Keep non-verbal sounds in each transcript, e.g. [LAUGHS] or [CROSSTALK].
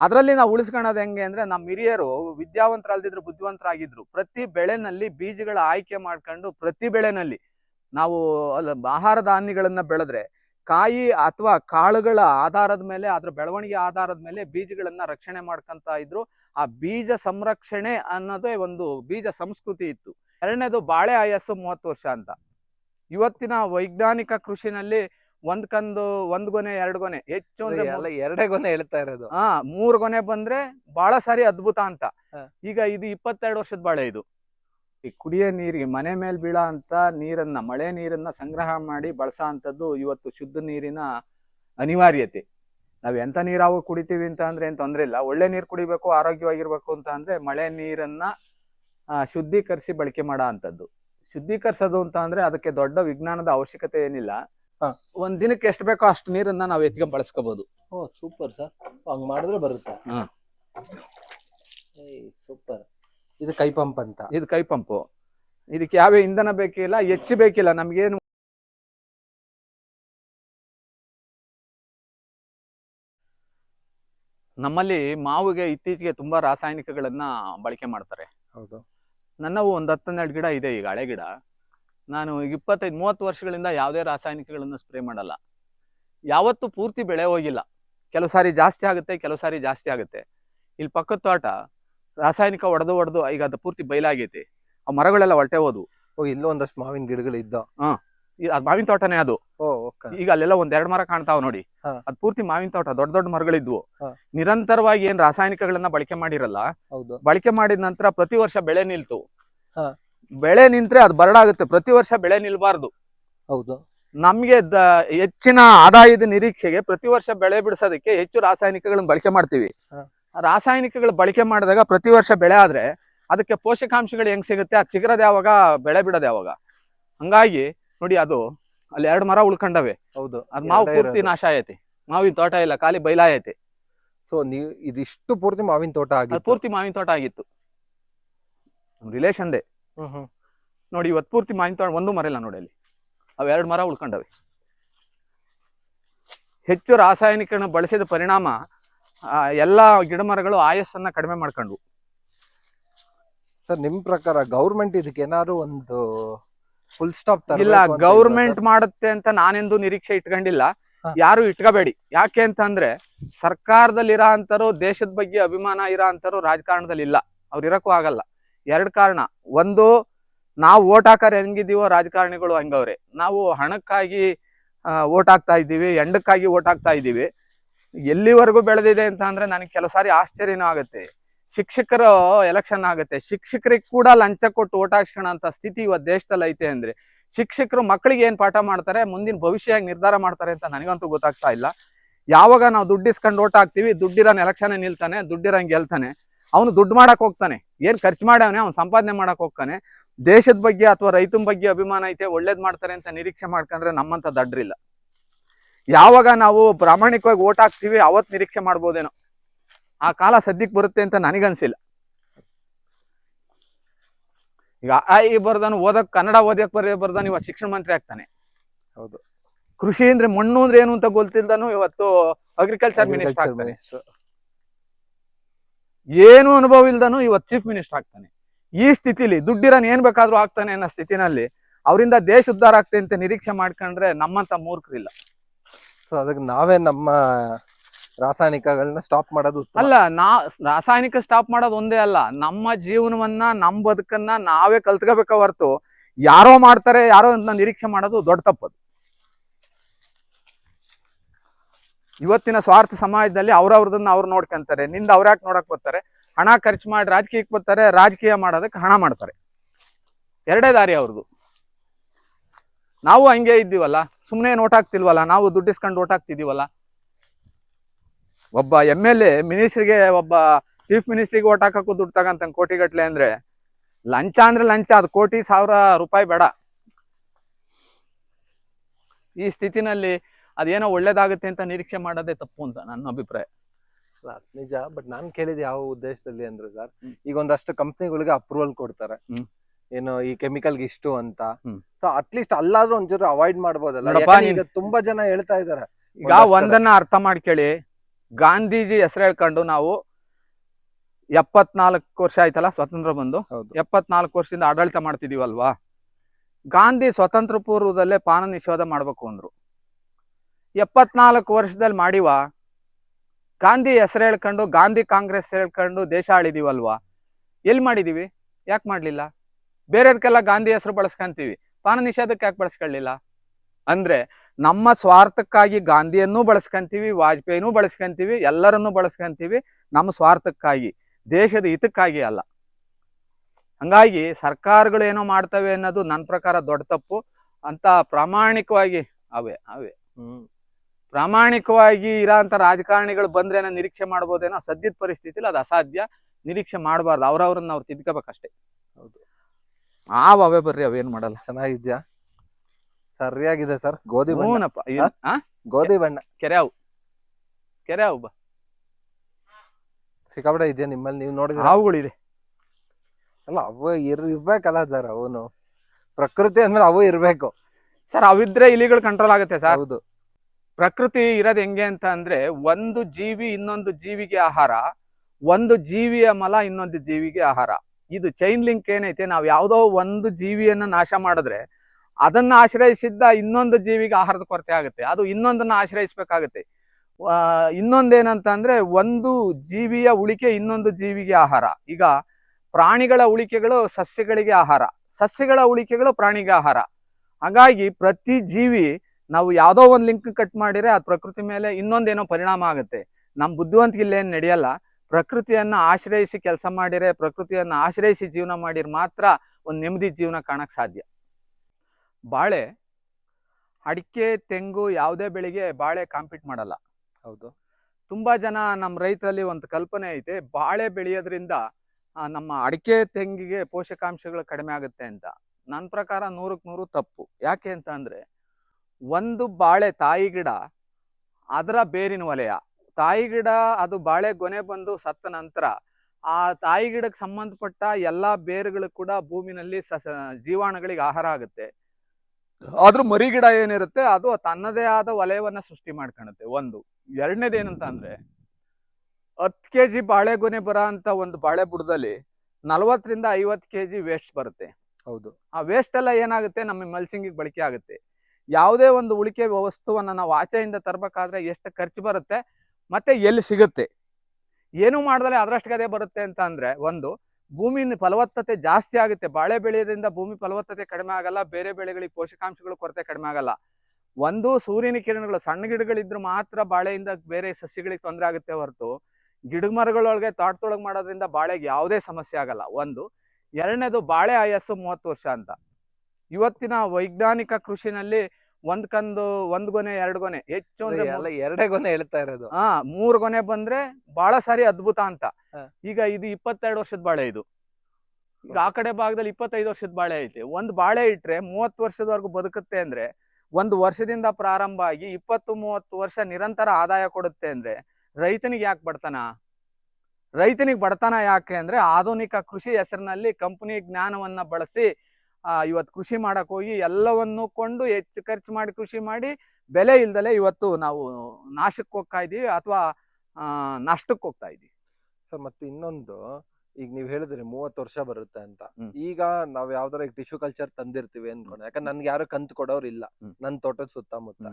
ಅದರಲ್ಲಿ ನಾವು ಉಳಿಸ್ಕೊಳ್ಳೋದು ಹೆಂಗೆ ಅಂದ್ರೆ ನಮ್ಮ ಹಿರಿಯರು ವಿದ್ಯಾವಂತರಲ್ದಿದ್ರು ಬುದ್ಧಿವಂತರಾಗಿದ್ರು ಪ್ರತಿ ಬೆಳೆನಲ್ಲಿ ಬೀಜಗಳ ಆಯ್ಕೆ ಮಾಡ್ಕೊಂಡು ಪ್ರತಿ ಬೆಳೆನಲ್ಲಿ ನಾವು ಆಹಾರ ಧಾನ್ಯಗಳನ್ನ ಬೆಳೆದ್ರೆ ಕಾಯಿ ಅಥವಾ ಕಾಳುಗಳ ಆಧಾರದ ಮೇಲೆ ಅದ್ರ ಬೆಳವಣಿಗೆ ಆಧಾರದ ಮೇಲೆ ಬೀಜಗಳನ್ನ ರಕ್ಷಣೆ ಮಾಡ್ಕೊಂತ ಇದ್ರು. ಆ ಬೀಜ ಸಂರಕ್ಷಣೆ ಅನ್ನೋದೇ ಒಂದು ಬೀಜ ಸಂಸ್ಕೃತಿ ಇತ್ತು. ಎರಡನೇದು ಬಾಳೆ ಆಯಸ್ಸು ಮೂವತ್ತು ವರ್ಷ ಅಂತ. ಇವತ್ತಿನ ವೈಜ್ಞಾನಿಕ ಕೃಷಿನಲ್ಲಿ ಒಂದ್ ಕಂದು ಒಂದ್ ಗೊನೆ ಎರಡ್ ಗೊನೆ ಹೆಚ್ಚು ಅಂದ್ರೆ ಎಲ್ಲ ಎರಡೇ ಗೊನೆ ಹೇಳ್ತಾ ಇರೋದು. ಹಾ ಮೂರ್ ಗೊನೆ ಬಂದ್ರೆ ಬಹಳ ಸಾರಿ ಅದ್ಭುತ ಅಂತ. ಈಗ ಇದು ಇಪ್ಪತ್ತೆರಡು ವರ್ಷದ ಬಾಳೆ ಇದು. ಈ ಕುಡಿಯೋ ನೀರಿಗೆ ಮನೆ ಮೇಲೆ ಬೀಳ ಅಂತ ನೀರನ್ನ ಮಳೆ ನೀರನ್ನ ಸಂಗ್ರಹ ಮಾಡಿ ಬಳಸೋ ಅಂತದ್ದು ಇವತ್ತು ಶುದ್ಧ ನೀರಿನ ಅನಿವಾರ್ಯತೆ. ನಾವ್ ಎಂತ ನೀರಾವು ಕುಡಿತೀವಿ ಅಂತ ಅಂದ್ರೆ ಏನ್ ತೊಂದ್ರೆ ಇಲ್ಲ. ಒಳ್ಳೆ ನೀರು ಕುಡಿಬೇಕು ಆರೋಗ್ಯವಾಗಿರ್ಬೇಕು ಅಂತ ಅಂದ್ರೆ ಮಳೆ ನೀರನ್ನ ಆ, ಶುದ್ಧೀಕರಿಸಿ ಬಳಕೆ ಮಾಡೋ ಅಂತದ್ದು ಶುದ್ಧೀಕರಿಸೋದು ಅಂತ ಅಂದ್ರೆ ಅದಕ್ಕೆ ದೊಡ್ಡ ವಿಜ್ಞಾನದ ಅವಶ್ಯಕತೆ ಏನಿಲ್ಲ. ಹ. ಒಂದ್ ದಿನಕ್ಕೆ ಎಷ್ಟು ಬೇಕೋ ಅಷ್ಟು ನೀರನ್ನ ನಾವು ಎತ್ಕೊಂಡ್ ಬಳಸ್ಕೋಬಹುದು ಓ ಸೂಪರ್ ಸರ್ ಹಂಗ್ ಮಾಡಿದ್ರೆ ಬರುತ್ತೆ. ಹಾ. ಸೂಪರ್ ಇದು ಕೈ ಪಂಪ್ ಅಂತ. ಇದು ಕೈ ಪಂಪು. ಇದಕ್ಕೆ ಯಾವ ಇಂಧನ ಬೇಕಿಲ್ಲ ಹೆಚ್ಚು ಬೇಕಿಲ್ಲ ನಮ್ಗೇನು ನಮ್ಮಲ್ಲಿ ಮಾವಿಗೆ ಇತ್ತೀಚೆಗೆ ತುಂಬಾ ರಾಸಾಯನಿಕಗಳನ್ನ ಬಳಕೆ ಮಾಡ್ತಾರೆ. ಹೌದು. ನನ್ನವು ಒಂದ್ ಹತ್ತನ್ನೆರಡು ಗಿಡ ಇದೆ ಈಗ ಹಳೆ ಗಿಡ. ನಾನು ಇಪ್ಪತ್ತೈದು ಮೂವತ್ತು ವರ್ಷಗಳಿಂದ ಯಾವುದೇ ರಾಸಾಯನಿಕಗಳನ್ನು ಸ್ಪ್ರೇ ಮಾಡಲ್ಲ. ಯಾವತ್ತೂ ಪೂರ್ತಿ ಬೆಳೆ ಹೋಗಿಲ್ಲ. ಕೆಲವು ಸಾರಿ ಜಾಸ್ತಿ ಆಗುತ್ತೆ ಕೆಲವು ಸಾರಿ ಜಾಸ್ತಿ ಆಗುತ್ತೆ. ಇಲ್ಲಿ ಪಕ್ಕದ ತೋಟ ರಾಸಾಯನಿಕ ಹೊಡೆದು ಹೊಡೆದು ಈಗ ಅದು ಪೂರ್ತಿ ಬಯಲಾಗೈತಿ ಆ ಮರಗಳೆಲ್ಲ ಹೊರಟೆ ಹೋದ್ವು. ಓ ಇಲ್ಲೂ ಒಂದಷ್ಟು ಮಾವಿನ ಗಿಡಗಳು ಇದ್ದ ಅದು ಮಾವಿನ ತೋಟನೇ ಅದು. ಓಕೆ. ಈಗ ಅಲ್ಲೆಲ್ಲ ಒಂದ್ ಎರಡ್ ಮರ ಕಾಣ್ತಾವ ನೋಡಿ. ಅದ್ ಪೂರ್ತಿ ಮಾವಿನ ತೋಟ ದೊಡ್ಡ ದೊಡ್ಡ ಮರಗಳಿದ್ವು. ನಿರಂತರವಾಗಿ ಏನ್ ರಾಸಾಯನಿಕಗಳನ್ನ ಬಳಕೆ ಮಾಡಿರಲ್ಲ ಹೌದು. ಬಳಕೆ ಮಾಡಿದ ನಂತರ ಪ್ರತಿ ವರ್ಷ ಬೆಳೆ ನಿಲ್ತು. ಬೆಳೆ ನಿಂತ್ರೆ ಅದು ಬರಡಾಗುತ್ತೆ. ಪ್ರತಿ ವರ್ಷ ಬೆಳೆ ನಿಲ್ಬಾರ್ದು. ಹೌದು. ನಮ್ಗೆ ಹೆಚ್ಚಿನ ಆದಾಯದ ನಿರೀಕ್ಷೆಗೆ ಪ್ರತಿ ವರ್ಷ ಬೆಳೆ ಬಿಡಿಸೋದಕ್ಕೆ ಹೆಚ್ಚು ರಾಸಾಯನಿಕಗಳನ್ನ ಬಳಕೆ ಮಾಡ್ತೀವಿ. ಆ ರಾಸಾಯನಿಕಗಳು ಬಳಕೆ ಮಾಡಿದಾಗ ಪ್ರತಿ ವರ್ಷ ಬೆಳೆ ಆದ್ರೆ ಅದಕ್ಕೆ ಪೋಷಕಾಂಶಗಳು ಹೆಂಗ್ ಸಿಗುತ್ತೆ? ಅದು ಚಿಗರದ ಯಾವಾಗ ಬೆಳೆ ಬಿಡೋದು ಯಾವಾಗ? ಹಂಗಾಗಿ ನೋಡಿ ಅದು ಅಲ್ಲಿ ಎರಡು ಮರ ಉಳ್ಕೊಂಡವೆ. ಹೌದು. ಅದ್ ಮಾವು ಪೂರ್ತಿ. ನಾಶ ಆಗೈತಿ ಮಾವಿನ ತೋಟ ಇಲ್ಲ ಖಾಲಿ ಬೈಲಾಯೈತಿ. ಸೊ ನೀವು ಇದಿಷ್ಟು ಪೂರ್ತಿ ಮಾವಿನ ತೋಟ ಆಗಿತ್ತು. ಪೂರ್ತಿ ಮಾವಿನ ತೋಟ ಆಗಿತ್ತು. ರಿಲೇಷನ್ದೇ ದೇ. ನೋಡಿ ಇವತ್ತು ಪೂರ್ತಿ ಮಾಹಿತಿ ತೋಟ ಒಂದು ಮರ ಇಲ್ಲ ನೋಡಿ ಅಲ್ಲಿ. ಅವೆರಡು ಮರ ಉಳ್ಕೊಂಡವೆ. ಹೆಚ್ಚು ರಾಸಾಯನಿಕ ಬಳಸಿದ ಪರಿಣಾಮ ಎಲ್ಲ ಎಲ್ಲಾ ಗಿಡ ಮರಗಳು ಆಯಸ್ಸನ್ನ ಕಡಿಮೆ ಮಾಡ್ಕೊಂಡ್ವು. ಸರ್ ನಿಮ್ ಪ್ರಕಾರ ಗೌರ್ಮೆಂಟ್ ಇದಕ್ಕೆ ಏನಾದ್ರು ಒಂದು ಫುಲ್ ಸ್ಟಾಪ್ ಇಲ್ಲ ಗೌರ್ಮೆಂಟ್ ಮಾಡುತ್ತೆ ಅಂತ ನಾನೆಂದು ನಿರೀಕ್ಷೆ ಇಟ್ಕೊಂಡಿಲ್ಲ. ಯಾರು ಇಟ್ಕೋಬೇಡಿ. ಯಾಕೆ ಅಂತಂದ್ರೆ ಸರ್ಕಾರದಲ್ಲಿರೋ ಅಂತರು ದೇಶದ ಬಗ್ಗೆ ಅಭಿಮಾನ ಇರೋ ಅಂತರು ರಾಜಕಾರಣದಲ್ಲಿ ಇಲ್ಲ ಅವ್ರು ಇರಕ್ಕೂ ಆಗಲ್ಲ. ಎರಡ್ ಕಾರಣ. ಒಂದು, ನಾವು ಓಟ್ ಹಾಕಾರ ಹೆಂಗಿದೀವೋ ರಾಜಕಾರಣಿಗಳು ಹಂಗವ್ರೆ. ನಾವು ಹಣಕ್ಕಾಗಿ ಓಟ್ ಹಾಕ್ತಾ ಇದ್ದೀವಿ, ಎಂಡಕ್ಕಾಗಿ ಓಟ್ ಹಾಕ್ತಾ ಇದ್ದೀವಿ. ಎಲ್ಲಿವರೆಗೂ ಬೆಳೆದಿದೆ ಅಂತ ಅಂದ್ರೆ ನನಗೆ ಕೆಲವು ಸಾರಿ ಆಶ್ಚರ್ಯನೂ ಆಗುತ್ತೆ. ಶಿಕ್ಷಕರು ಎಲೆಕ್ಷನ್ ಆಗುತ್ತೆ. ಶಿಕ್ಷಕರಿಗೆ ಕೂಡ ಲಂಚ ಕೊಟ್ಟು ಓಟ್ ಹಾಕ್ಸ್ಕೊಳ್ಳೋಂಥ ಸ್ಥಿತಿ ಇವತ್ತು ದೇಶದಲ್ಲಿ ಐತೆ ಅಂದ್ರೆ, ಶಿಕ್ಷಕರು ಮಕ್ಕಳಿಗೆ ಏನ್ ಪಾಠ ಮಾಡ್ತಾರೆ, ಮುಂದಿನ ಭವಿಷ್ಯ ಹೇಗೆ ನಿರ್ಧಾರ ಮಾಡ್ತಾರೆ ಅಂತ ನನಗಂತೂ ಗೊತ್ತಾಗ್ತಾ ಇಲ್ಲ. ಯಾವಾಗ ನಾವು ದುಡ್ಡು ಇಸ್ಕೊಂಡು ಓಟ್ ಹಾಕ್ತಿವಿ, ದುಡ್ಡಿರೋನ್ ಎಲೆಕ್ಷನ್ ನಿಲ್ತಾನೆ, ದುಡ್ಡಿರೋನ್ ಗೆಲ್ತಾನೆ. ಅವನು ದುಡ್ಡು ಮಾಡಕ್ ಹೋಗ್ತಾನೆ. ಏನ್ ಖರ್ಚು ಮಾಡವನೇ ಅವ್ನು ಸಂಪಾದನೆ ಮಾಡಕ್ ಹೋಗ್ತಾನೆ. ದೇಶದ ಬಗ್ಗೆ ಅಥವಾ ರೈತನ ಬಗ್ಗೆ ಅಭಿಮಾನ ಐತೆ ಒಳ್ಳೇದ್ ಮಾಡ್ತಾರೆ ಅಂತ ನಿರೀಕ್ಷೆ ಮಾಡ್ಕೊಂಡ್ರೆ ನಮ್ಮಂತ ದಡ್ರಿಲ್ಲ. ಯಾವಾಗ ನಾವು ಪ್ರಾಮಾಣಿಕವಾಗಿ ಓಟ್ ಹಾಕ್ತಿವಿ ಅವತ್ ನಿರೀಕ್ಷೆ ಮಾಡ್ಬೋದೇನೋ. ಆ ಕಾಲ ಸದ್ಯಕ್ಕೆ ಬರುತ್ತೆ ಅಂತ ನನಗನ್ಸಿಲ್ಲ. ಈಗ ಆ ಈ ಬರ್ದಾನು ಓದಕ್ ಕನ್ನಡ ಓದಕ್ ಬರ ಬರ್ದಾನು ಇವತ್ತು ಶಿಕ್ಷಣ ಮಂತ್ರಿ ಆಗ್ತಾನೆ. ಹೌದು. ಕೃಷಿ ಅಂದ್ರೆ ಮಣ್ಣು ಅಂದ್ರೆ ಏನು ಅಂತ ಗೊತ್ತಿಲ್ದಾನು ಇವತ್ತು ಅಗ್ರಿಕಲ್ಚರ್ ಮಿನಿಸ್ಟರ್ ಆಗ್ತಾನೆ. ಏನು ಅನುಭವ ಇಲ್ದನು ಇವತ್ತು ಚೀಫ್ ಮಿನಿಸ್ಟರ್ ಆಗ್ತಾನೆ. ಈ ಸ್ಥಿತಿಲಿ ದುಡ್ಡಿರನ್ ಏನ್ ಬೇಕಾದ್ರೂ ಆಗ್ತಾನೆ ಅನ್ನೋ ಸ್ಥಿತಿನಲ್ಲಿ ಅವರಿಂದ ದೇಶ ಉದ್ಧಾರ ಆಗ್ತದೆ ಅಂತ ನಿರೀಕ್ಷೆ ಮಾಡ್ಕೊಂಡ್ರೆ ನಮ್ಮಂತ ಮೂರ್ಖರಿಲ್ಲ. ಸೊ ಅದಕ್ಕೆ ನಾವೇ ನಮ್ಮ ರಾಸಾಯನಿಕಗಳನ್ನ ಸ್ಟಾಪ್ ಮಾಡೋದು. ಅಲ್ಲ ನಾ ರಾಸಾಯನಿಕ ಸ್ಟಾಪ್ ಮಾಡೋದು ಒಂದೇ ಅಲ್ಲ. ನಮ್ಮ ಜೀವನವನ್ನ ನಮ್ಮ ಬದುಕನ್ನ ನಾವೇ ಕಲ್ತ್ಕೋಬೇಕ ಹೊರತು ಯಾರೋ ಮಾಡ್ತಾರೆ ಯಾರೋ ಅಂತ ನಿರೀಕ್ಷೆ ಮಾಡೋದು ದೊಡ್ಡ ತಪ್ಪದು. ಇವತ್ತಿನ ಸ್ವಾರ್ಥ ಸಮಾಜದಲ್ಲಿ ಅವ್ರವ್ರದನ್ನ ಅವ್ರು ನೋಡ್ಕೊಂತಾರೆ. ನಿಂದ ಯಾಕೆ ನೋಡಕ್ ಬರ್ತಾರೆ? ಹಣ ಖರ್ಚು ಮಾಡಿ ರಾಜಕೀಯಕ್ಕೆ ಬರ್ತಾರೆ, ರಾಜಕೀಯ ಮಾಡೋದಕ್ಕೆ ಹಣ ಮಾಡ್ತಾರೆ. ಎರಡೇ ದಾರಿ ಅವ್ರದ್ದು ನಾವು ಹಂಗೆ ಇದ್ದೀವಲ್ಲ ಸುಮ್ಮನೆ ನೋಟ್ ಹಾಕ್ತಿಲ್ವಲ್ಲ, ನಾವು ದುಡ್ಡು ಇಸ್ಕೊಂಡು ಓಟ್ ಹಾಕ್ತಿದೀವಲ್ಲ ಒಬ್ಬ ಎಂ ಎಲ್ ಎ ಮಿನಿಸ್ಟ್ರಿಗೆ, ಒಬ್ಬ ಚೀಫ್ ಮಿನಿಸ್ಟ್ರಿಗೆ ಓಟ್ ಹಾಕಕ್ಕೂ ದುಡ್ಡು ತಗಂತಾನೆ ಕೋಟಿಗಟ್ಲೆ ಅಂದ್ರೆ ಲಂಚ ಅಂದ್ರೆ ಲಂಚ, ಅದು ಕೋಟಿ, ಸಾವಿರ ರೂಪಾಯಿ ಬೇಡ. ಈ ಸ್ಥಿತಿನಲ್ಲಿ ಅದೇನೋ ಒಳ್ಳೇದಾಗುತ್ತೆ ಅಂತ ನಿರೀಕ್ಷೆ ಮಾಡೋದೇ ತಪ್ಪು ಅಂತ ನನ್ನ ಅಭಿಪ್ರಾಯ. ಅಲ್ಲ, ನಿಜ ಬಟ್ ನಾನ್ ಕೇಳಿದ ಯಾವ ಉದ್ದೇಶದಲ್ಲಿ ಅಂದ್ರೆ ಸರ್. ಈಗ ಒಂದಷ್ಟು ಕಂಪ್ನಿಗಳಿಗೆ ಅಪ್ರೂವಲ್ ಕೊಡ್ತಾರೆ. ಏನು ಈ ಕೆಮಿಕಲ್ಗೆ ಇಷ್ಟು ಅಂತ. ಸೊ ಅಟ್ಲೀಸ್ಟ್ ಅಲ್ಲಾದ್ರೂ ಒಂಚೂರು ಅವಾಯ್ಡ್ ಮಾಡ್ಬೋದಲ್ಲ. ನೋಡಪ್ಪ, ಯಾಕಂದ್ರೆ ಈಗ ತುಂಬಾ ಜನ ಹೇಳ್ತಾ ಇದಾರೆ ಈಗ ಒಂದಷ್ಟು ಒಂದನ್ನ ಅರ್ಥ ಮಾಡ್ಕೊಳ್ಳಿ ಗಾಂಧೀಜಿ ಹೆಸರು ಹೇಳ್ಕೊಂಡು ನಾವು ಎಪ್ಪತ್ನಾಲ್ಕು ವರ್ಷ ಆಯ್ತಲ್ಲ ಸ್ವತಂತ್ರ ಬಂದು? ಹೌದು. ಎಪ್ಪತ್ನಾಲ್ಕು ವರ್ಷದಿಂದ ಆಡಳಿತ ಮಾಡ್ತಿದೀವಲ್ವಾ? ಗಾಂಧಿ ಸ್ವತಂತ್ರ ಪೂರ್ವದಲ್ಲೇ ಪಾನ ನಿಷೇಧ ಮಾಡ್ಬೇಕು ಅಂದ್ರು. ಎಪ್ಪತ್ನಾಲ್ಕು ವರ್ಷದಲ್ಲಿ ಮಾಡಿವ, ಗಾಂಧಿ ಹೆಸರು ಹೇಳ್ಕೊಂಡು, ಗಾಂಧಿ ಕಾಂಗ್ರೆಸ್ ಹೇಳ್ಕೊಂಡು ದೇಶ ಆಳಿದೀವಲ್ವಾ? ಎಲ್ಲಿ ಮಾಡಿದೀವಿ? ಯಾಕೆ ಮಾಡಲಿಲ್ಲ? ಬೇರೆದಕ್ಕೆಲ್ಲ ಗಾಂಧಿ ಹೆಸರು ಬಳಸ್ಕೊಂತೀವಿ. ಪಾನ ನಿಷೇಧಕ್ಕೆ ಯಾಕೆ ಬಳಸ್ಕೊಳ್ಳಿಲ್ಲ? ಅಂದ್ರೆ ನಮ್ಮ ಸ್ವಾರ್ಥಕ್ಕಾಗಿ ಗಾಂಧಿಯನ್ನೂ ಬಳಸ್ಕೊಂತೀವಿ, ವಾಜಪೇಯಿನೂ ಬಳಸ್ಕೊಂತೀವಿ, ಎಲ್ಲರನ್ನೂ ಬಳಸ್ಕೊಂತೀವಿ, ನಮ್ಮ ಸ್ವಾರ್ಥಕ್ಕಾಗಿ, ದೇಶದ ಹಿತಕ್ಕಾಗಿ ಅಲ್ಲ. ಹಂಗಾಗಿ ಸರ್ಕಾರಗಳು ಏನೋ ಮಾಡ್ತವೆ ಅನ್ನೋದು ನನ್ನ ಪ್ರಕಾರ ದೊಡ್ಡ ತಪ್ಪು. ಅಂತ ಪ್ರಾಮಾಣಿಕವಾಗಿ ಅವೆ ಅವೆ. ಹ್ಮ್. ಪ್ರಾಮಾಣಿಕವಾಗಿ ಇರೋಂಥ ರಾಜಕಾರಣಿಗಳು ಬಂದ್ರೆ ನಿರೀಕ್ಷೆ ಮಾಡ್ಬೋದೇನೋ ಸದ್ಯದ ಪರಿಸ್ಥಿತಿಲಿ ಅದು ಅಸಾಧ್ಯ. ನಿರೀಕ್ಷೆ ಮಾಡಬಾರ್ದು ಅವ್ರವ್ರನ್ನ ಅವ್ರು ತಿದ್ಕೋಬೇಕಷ್ಟೇ. ಹೌದು. ಆ ಅವೇ ಬರ್ರಿ ಅವೇನ್ ಮಾಡಲ್ಲ. ಚೆನ್ನಾಗಿದ್ಯಾ? ಸರಿಯಾಗಿದೆ ಸರ್. ಗೋಧಿ ಬಣ್ಣಪ್ಪ? ಗೋಧಿ ಬಣ್ಣ. ಕೆರೆ ಅವು ಕೆರೆ ಅವು ಬಾ. ಸಿಕ್ಕಾಪಟ್ಟೆ ಇದೆಯಾ ನಿಮ್ಮಲ್ಲಿ? ನೀವು ನೋಡಿದ್ರೆ? ಹಾವುಗಳಿದೆ. ಅಲ್ಲ ಅವು ಇರ್ ಇರ್ಬೇಕಲ್ಲ ಸರ್ ಅವನು. ಪ್ರಕೃತಿ ಅಂದ್ರೆ ಅವು ಇರ್ಬೇಕು. ಸರ್ ಅವಿದ್ರೆ ಇಲಿಗಳು ಕಂಟ್ರೋಲ್ ಆಗುತ್ತೆ ಸರ್. ಹೌದು. ಪ್ರಕೃತಿ ಇರೋದು ಹೆಂಗೆ ಅಂತ ಅಂದ್ರೆ ಒಂದು ಜೀವಿ ಇನ್ನೊಂದು ಜೀವಿಗೆ ಆಹಾರ, ಒಂದು ಜೀವಿಯ ಮಲ ಇನ್ನೊಂದು ಜೀವಿಗೆ ಆಹಾರ. ಇದು ಚೈನ್ ಲಿಂಕ್ ಏನೈತೆ? ನಾವು ಯಾವುದೋ ಒಂದು ಜೀವಿಯನ್ನ ನಾಶ ಮಾಡಿದ್ರೆ ಅದನ್ನ ಆಶ್ರಯಿಸಿದ್ದ ಇನ್ನೊಂದು ಜೀವಿಗೆ ಆಹಾರದ ಕೊರತೆ ಆಗುತ್ತೆ. ಅದು ಇನ್ನೊಂದನ್ನ ಆಶ್ರಯಿಸ್ಬೇಕಾಗತ್ತೆ. ಇನ್ನೊಂದೇನಂತ ಅಂದ್ರೆ ಒಂದು ಜೀವಿಯ ಉಳಿಕೆ ಇನ್ನೊಂದು ಜೀವಿಗೆ ಆಹಾರ. ಈಗ ಪ್ರಾಣಿಗಳ ಉಳಿಕೆಗಳು ಸಸ್ಯಗಳಿಗೆ ಆಹಾರ. ಸಸ್ಯಗಳ ಉಳಿಕೆಗಳು ಪ್ರಾಣಿಗೆ ಆಹಾರ. ಹಾಗಾಗಿ ಪ್ರತಿ ಜೀವಿ ನಾವು ಯಾವುದೋ ಒಂದು ಲಿಂಕ್ ಕಟ್ ಮಾಡಿದ್ರೆ ಅದು ಪ್ರಕೃತಿ ಮೇಲೆ ಇನ್ನೊಂದೇನೋ ಪರಿಣಾಮ ಆಗುತ್ತೆ. ನಮ್ಮ ಬುದ್ಧಿವಂತಿಕೆ ಇಲ್ಲೇನು ನಡೆಯಲ್ಲ. ಪ್ರಕೃತಿಯನ್ನ ಆಶ್ರಯಿಸಿ ಕೆಲಸ ಮಾಡಿದ್ರೆ ಪ್ರಕೃತಿಯನ್ನ ಆಶ್ರಯಿಸಿ ಜೀವನ ಮಾಡಿದ್ರೆ ಮಾತ್ರ ಒಂದು ನೆಮ್ಮದಿ ಜೀವನ ಕಾಣಕ್ ಸಾಧ್ಯ. ಬಾಳೆ ಅಡಿಕೆ ತೆಂಗು ಯಾವುದೇ ಬೆಳೆಗೆ ಬಾಳೆ ಕಾಂಪೀಟ್ ಮಾಡಲ್ಲ. ಹೌದು. ತುಂಬಾ ಜನ ನಮ್ಮ ರೈತರಲ್ಲಿ ಒಂದು ಕಲ್ಪನೆ ಐತೆ ಬಾಳೆ ಬೆಳೆಯೋದ್ರಿಂದ ನಮ್ಮ ಅಡಿಕೆ ತೆಂಗಿಗೆ ಪೋಷಕಾಂಶಗಳು ಕಡಿಮೆ ಆಗುತ್ತೆ ಅಂತ. ನನ್ನ ಪ್ರಕಾರ ನೂರಕ್ಕೆ ನೂರು ತಪ್ಪು. ಯಾಕೆ ಅಂತ ಅಂದ್ರೆ ಒಂದು ಬಾಳೆ ತಾಯಿ ಗಿಡ ಅದರ ಬೇರಿನ ವಲಯ ತಾಯಿ ಗಿಡ ಅದು ಬಾಳೆ ಗೊನೆ ಬಂದು ಸತ್ತ ನಂತರ ಆ ತಾಯಿ ಗಿಡಕ್ಕೆ ಸಂಬಂಧಪಟ್ಟ ಎಲ್ಲಾ ಬೇರುಗಳು ಕೂಡ ಭೂಮಿನಲ್ಲಿ ಸಸ ಜೀವಾಣುಗಳಿಗೆ ಆಹಾರ ಆಗುತ್ತೆ. ಆದ್ರೂ ಮರಿ ಗಿಡ ಏನಿರುತ್ತೆ ಅದು ತನ್ನದೇ ಆದ ವಲಯವನ್ನ ಸೃಷ್ಟಿ ಮಾಡ್ಕೊಳುತ್ತೆ ಒಂದು. ಎರಡನೇದು ಏನಂತ ಅಂದ್ರೆ ಹತ್ತು ಕೆ ಜಿ ಬಾಳೆಗೊನೆ ಬರೋ ಅಂತ ಒಂದು ಬಾಳೆ ಬುಡದಲ್ಲಿ ನಲವತ್ತರಿಂದ ಐವತ್ತು ಕೆ ಜಿ ವೇಸ್ಟ್ ಬರುತ್ತೆ. ಹೌದು. ಆ ವೇಸ್ಟ್ ಎಲ್ಲ ಏನಾಗುತ್ತೆ ನಮ್ಮ ಮಲ್ಸಿಂಗಿಗೆ ಬಳಕೆ ಆಗುತ್ತೆ. ಯಾವುದೇ ಒಂದು ಉಳಿಕೆ ವಸ್ತುವನ್ನು ನಾವು ಆಚೆಯಿಂದ ತರಬೇಕಾದ್ರೆ ಎಷ್ಟು ಖರ್ಚು ಬರುತ್ತೆ, ಮತ್ತೆ ಎಲ್ಲಿ ಸಿಗುತ್ತೆ? ಏನು ಮಾಡಿದ್ರೆ ಅದರಷ್ಟು ಅದೇ ಬರುತ್ತೆ ಅಂತ ಅಂದ್ರೆ ಒಂದು, ಭೂಮಿನ ಫಲವತ್ತತೆ ಜಾಸ್ತಿ ಆಗುತ್ತೆ. ಬಾಳೆ ಬೆಳೆಯೋದ್ರಿಂದ ಭೂಮಿ ಫಲವತ್ತತೆ ಕಡಿಮೆ ಆಗಲ್ಲ, ಬೇರೆ ಬೆಳೆಗಳಿಗೆ ಪೋಷಕಾಂಶಗಳು ಕೊರತೆ ಕಡಿಮೆ ಆಗಲ್ಲ. ಒಂದು, ಸೂರ್ಯನ ಕಿರಣಗಳು, ಸಣ್ಣ ಗಿಡಗಳಿದ್ರು ಮಾತ್ರ ಬಾಳೆಯಿಂದ ಬೇರೆ ಸಸ್ಯಗಳಿಗೆ ತೊಂದರೆ ಆಗುತ್ತೆ ಹೊರತು ಗಿಡ ಮರಗಳೊಳಗೆ ತೋಟದೊಳಗೆ ಮಾಡೋದ್ರಿಂದ ಬಾಳೆಗೆ ಯಾವುದೇ ಸಮಸ್ಯೆ ಆಗಲ್ಲ. ಒಂದು, ಎರಡನೇದು ಬಾಳೆ ಆಯಸ್ಸು ಮೂವತ್ತು ವರ್ಷ ಅಂತ. ಇವತ್ತಿನ ವೈಜ್ಞಾನಿಕ ಕೃಷಿನಲ್ಲಿ ಒಂದ್ ಕಂದು ಒಂದ್ ಗೊನೆ ಎರಡ್ ಗೊನೆ ಹೆಚ್ಚು ಅಂದ್ರೆ ಎಲ್ಲ ಎರಡೇ ಗೊನೆ ಹೇಳ್ತಾ ಇರೋದು. ಹಾ ಮೂರ್ ಗೊನೆ ಬಂದ್ರೆ ಬಹಳ ಸಾರಿ ಅದ್ಭುತ ಅಂತ. ಈಗ ಇದು ಇಪ್ಪತ್ತೆರಡು ವರ್ಷದ ಬಾಳೆ ಇದು. ಈಗ ಆ ಕಡೆ ಭಾಗದಲ್ಲಿ ಇಪ್ಪತ್ತೈದು ವರ್ಷದ ಬಾಳೆ ಐತೆ. ಒಂದ್ ಬಾಳೆ ಇಟ್ರೆ ಮೂವತ್ ವರ್ಷದವರೆಗೂ ಬದುಕುತ್ತೆ ಅಂದ್ರೆ ಒಂದು ವರ್ಷದಿಂದ ಪ್ರಾರಂಭ ಆಗಿ ಇಪ್ಪತ್ತು ಮೂವತ್ತು ವರ್ಷ ನಿರಂತರ ಆದಾಯ ಕೊಡುತ್ತೆ ಅಂದ್ರೆ ರೈತನಿಗೆ ಯಾಕೆ ಬಡತನ? ರೈತನಿಗೆ ಬಡತನ ಯಾಕೆ ಅಂದ್ರೆ ಆಧುನಿಕ ಕೃಷಿ ಹೆಸರಿನಲ್ಲಿ ಕಂಪನಿ ಜ್ಞಾನವನ್ನ ಬಳಸಿ ಇವತ್ತು ಕೃಷಿ ಮಾಡಕ್ ಹೋಗಿ ಎಲ್ಲವನ್ನು ಕೊಂಡು ಹೆಚ್ಚು ಖರ್ಚು ಮಾಡಿ ಕೃಷಿ ಮಾಡಿ ಬೆಲೆ ಇಲ್ದಲೆ ಇವತ್ತು ನಾವು ನಾಶಕ್ಕೆ ಹೋಗ್ತಾ ಇದೀವಿ ಅಥವಾ ನಷ್ಟಕ್ಕೆ ಹೋಗ್ತಾ ಇದೀವಿ. ಸರ್ ಮತ್ತೆ ಇನ್ನೊಂದು ಈಗ ನೀವ್ ಹೇಳಿದ್ರಿ ಮೂವತ್ತು ವರ್ಷ ಬರುತ್ತೆ ಅಂತ. ಈಗ ನಾವ್ ಯಾವ್ದಾರ ಟಿಶ್ಯೂ ಕಲ್ಚರ್ ತಂದಿರ್ತೀವಿ ಅನ್ಕೊಂಡು. ಯಾಕಂದ್ರೆ ನನ್ಗೆ ಯಾರು ಕಂತು ಕೊಡೋರು ಇಲ್ಲ. ನನ್ ತೋಟದ ಸುತ್ತಮುತ್ತ.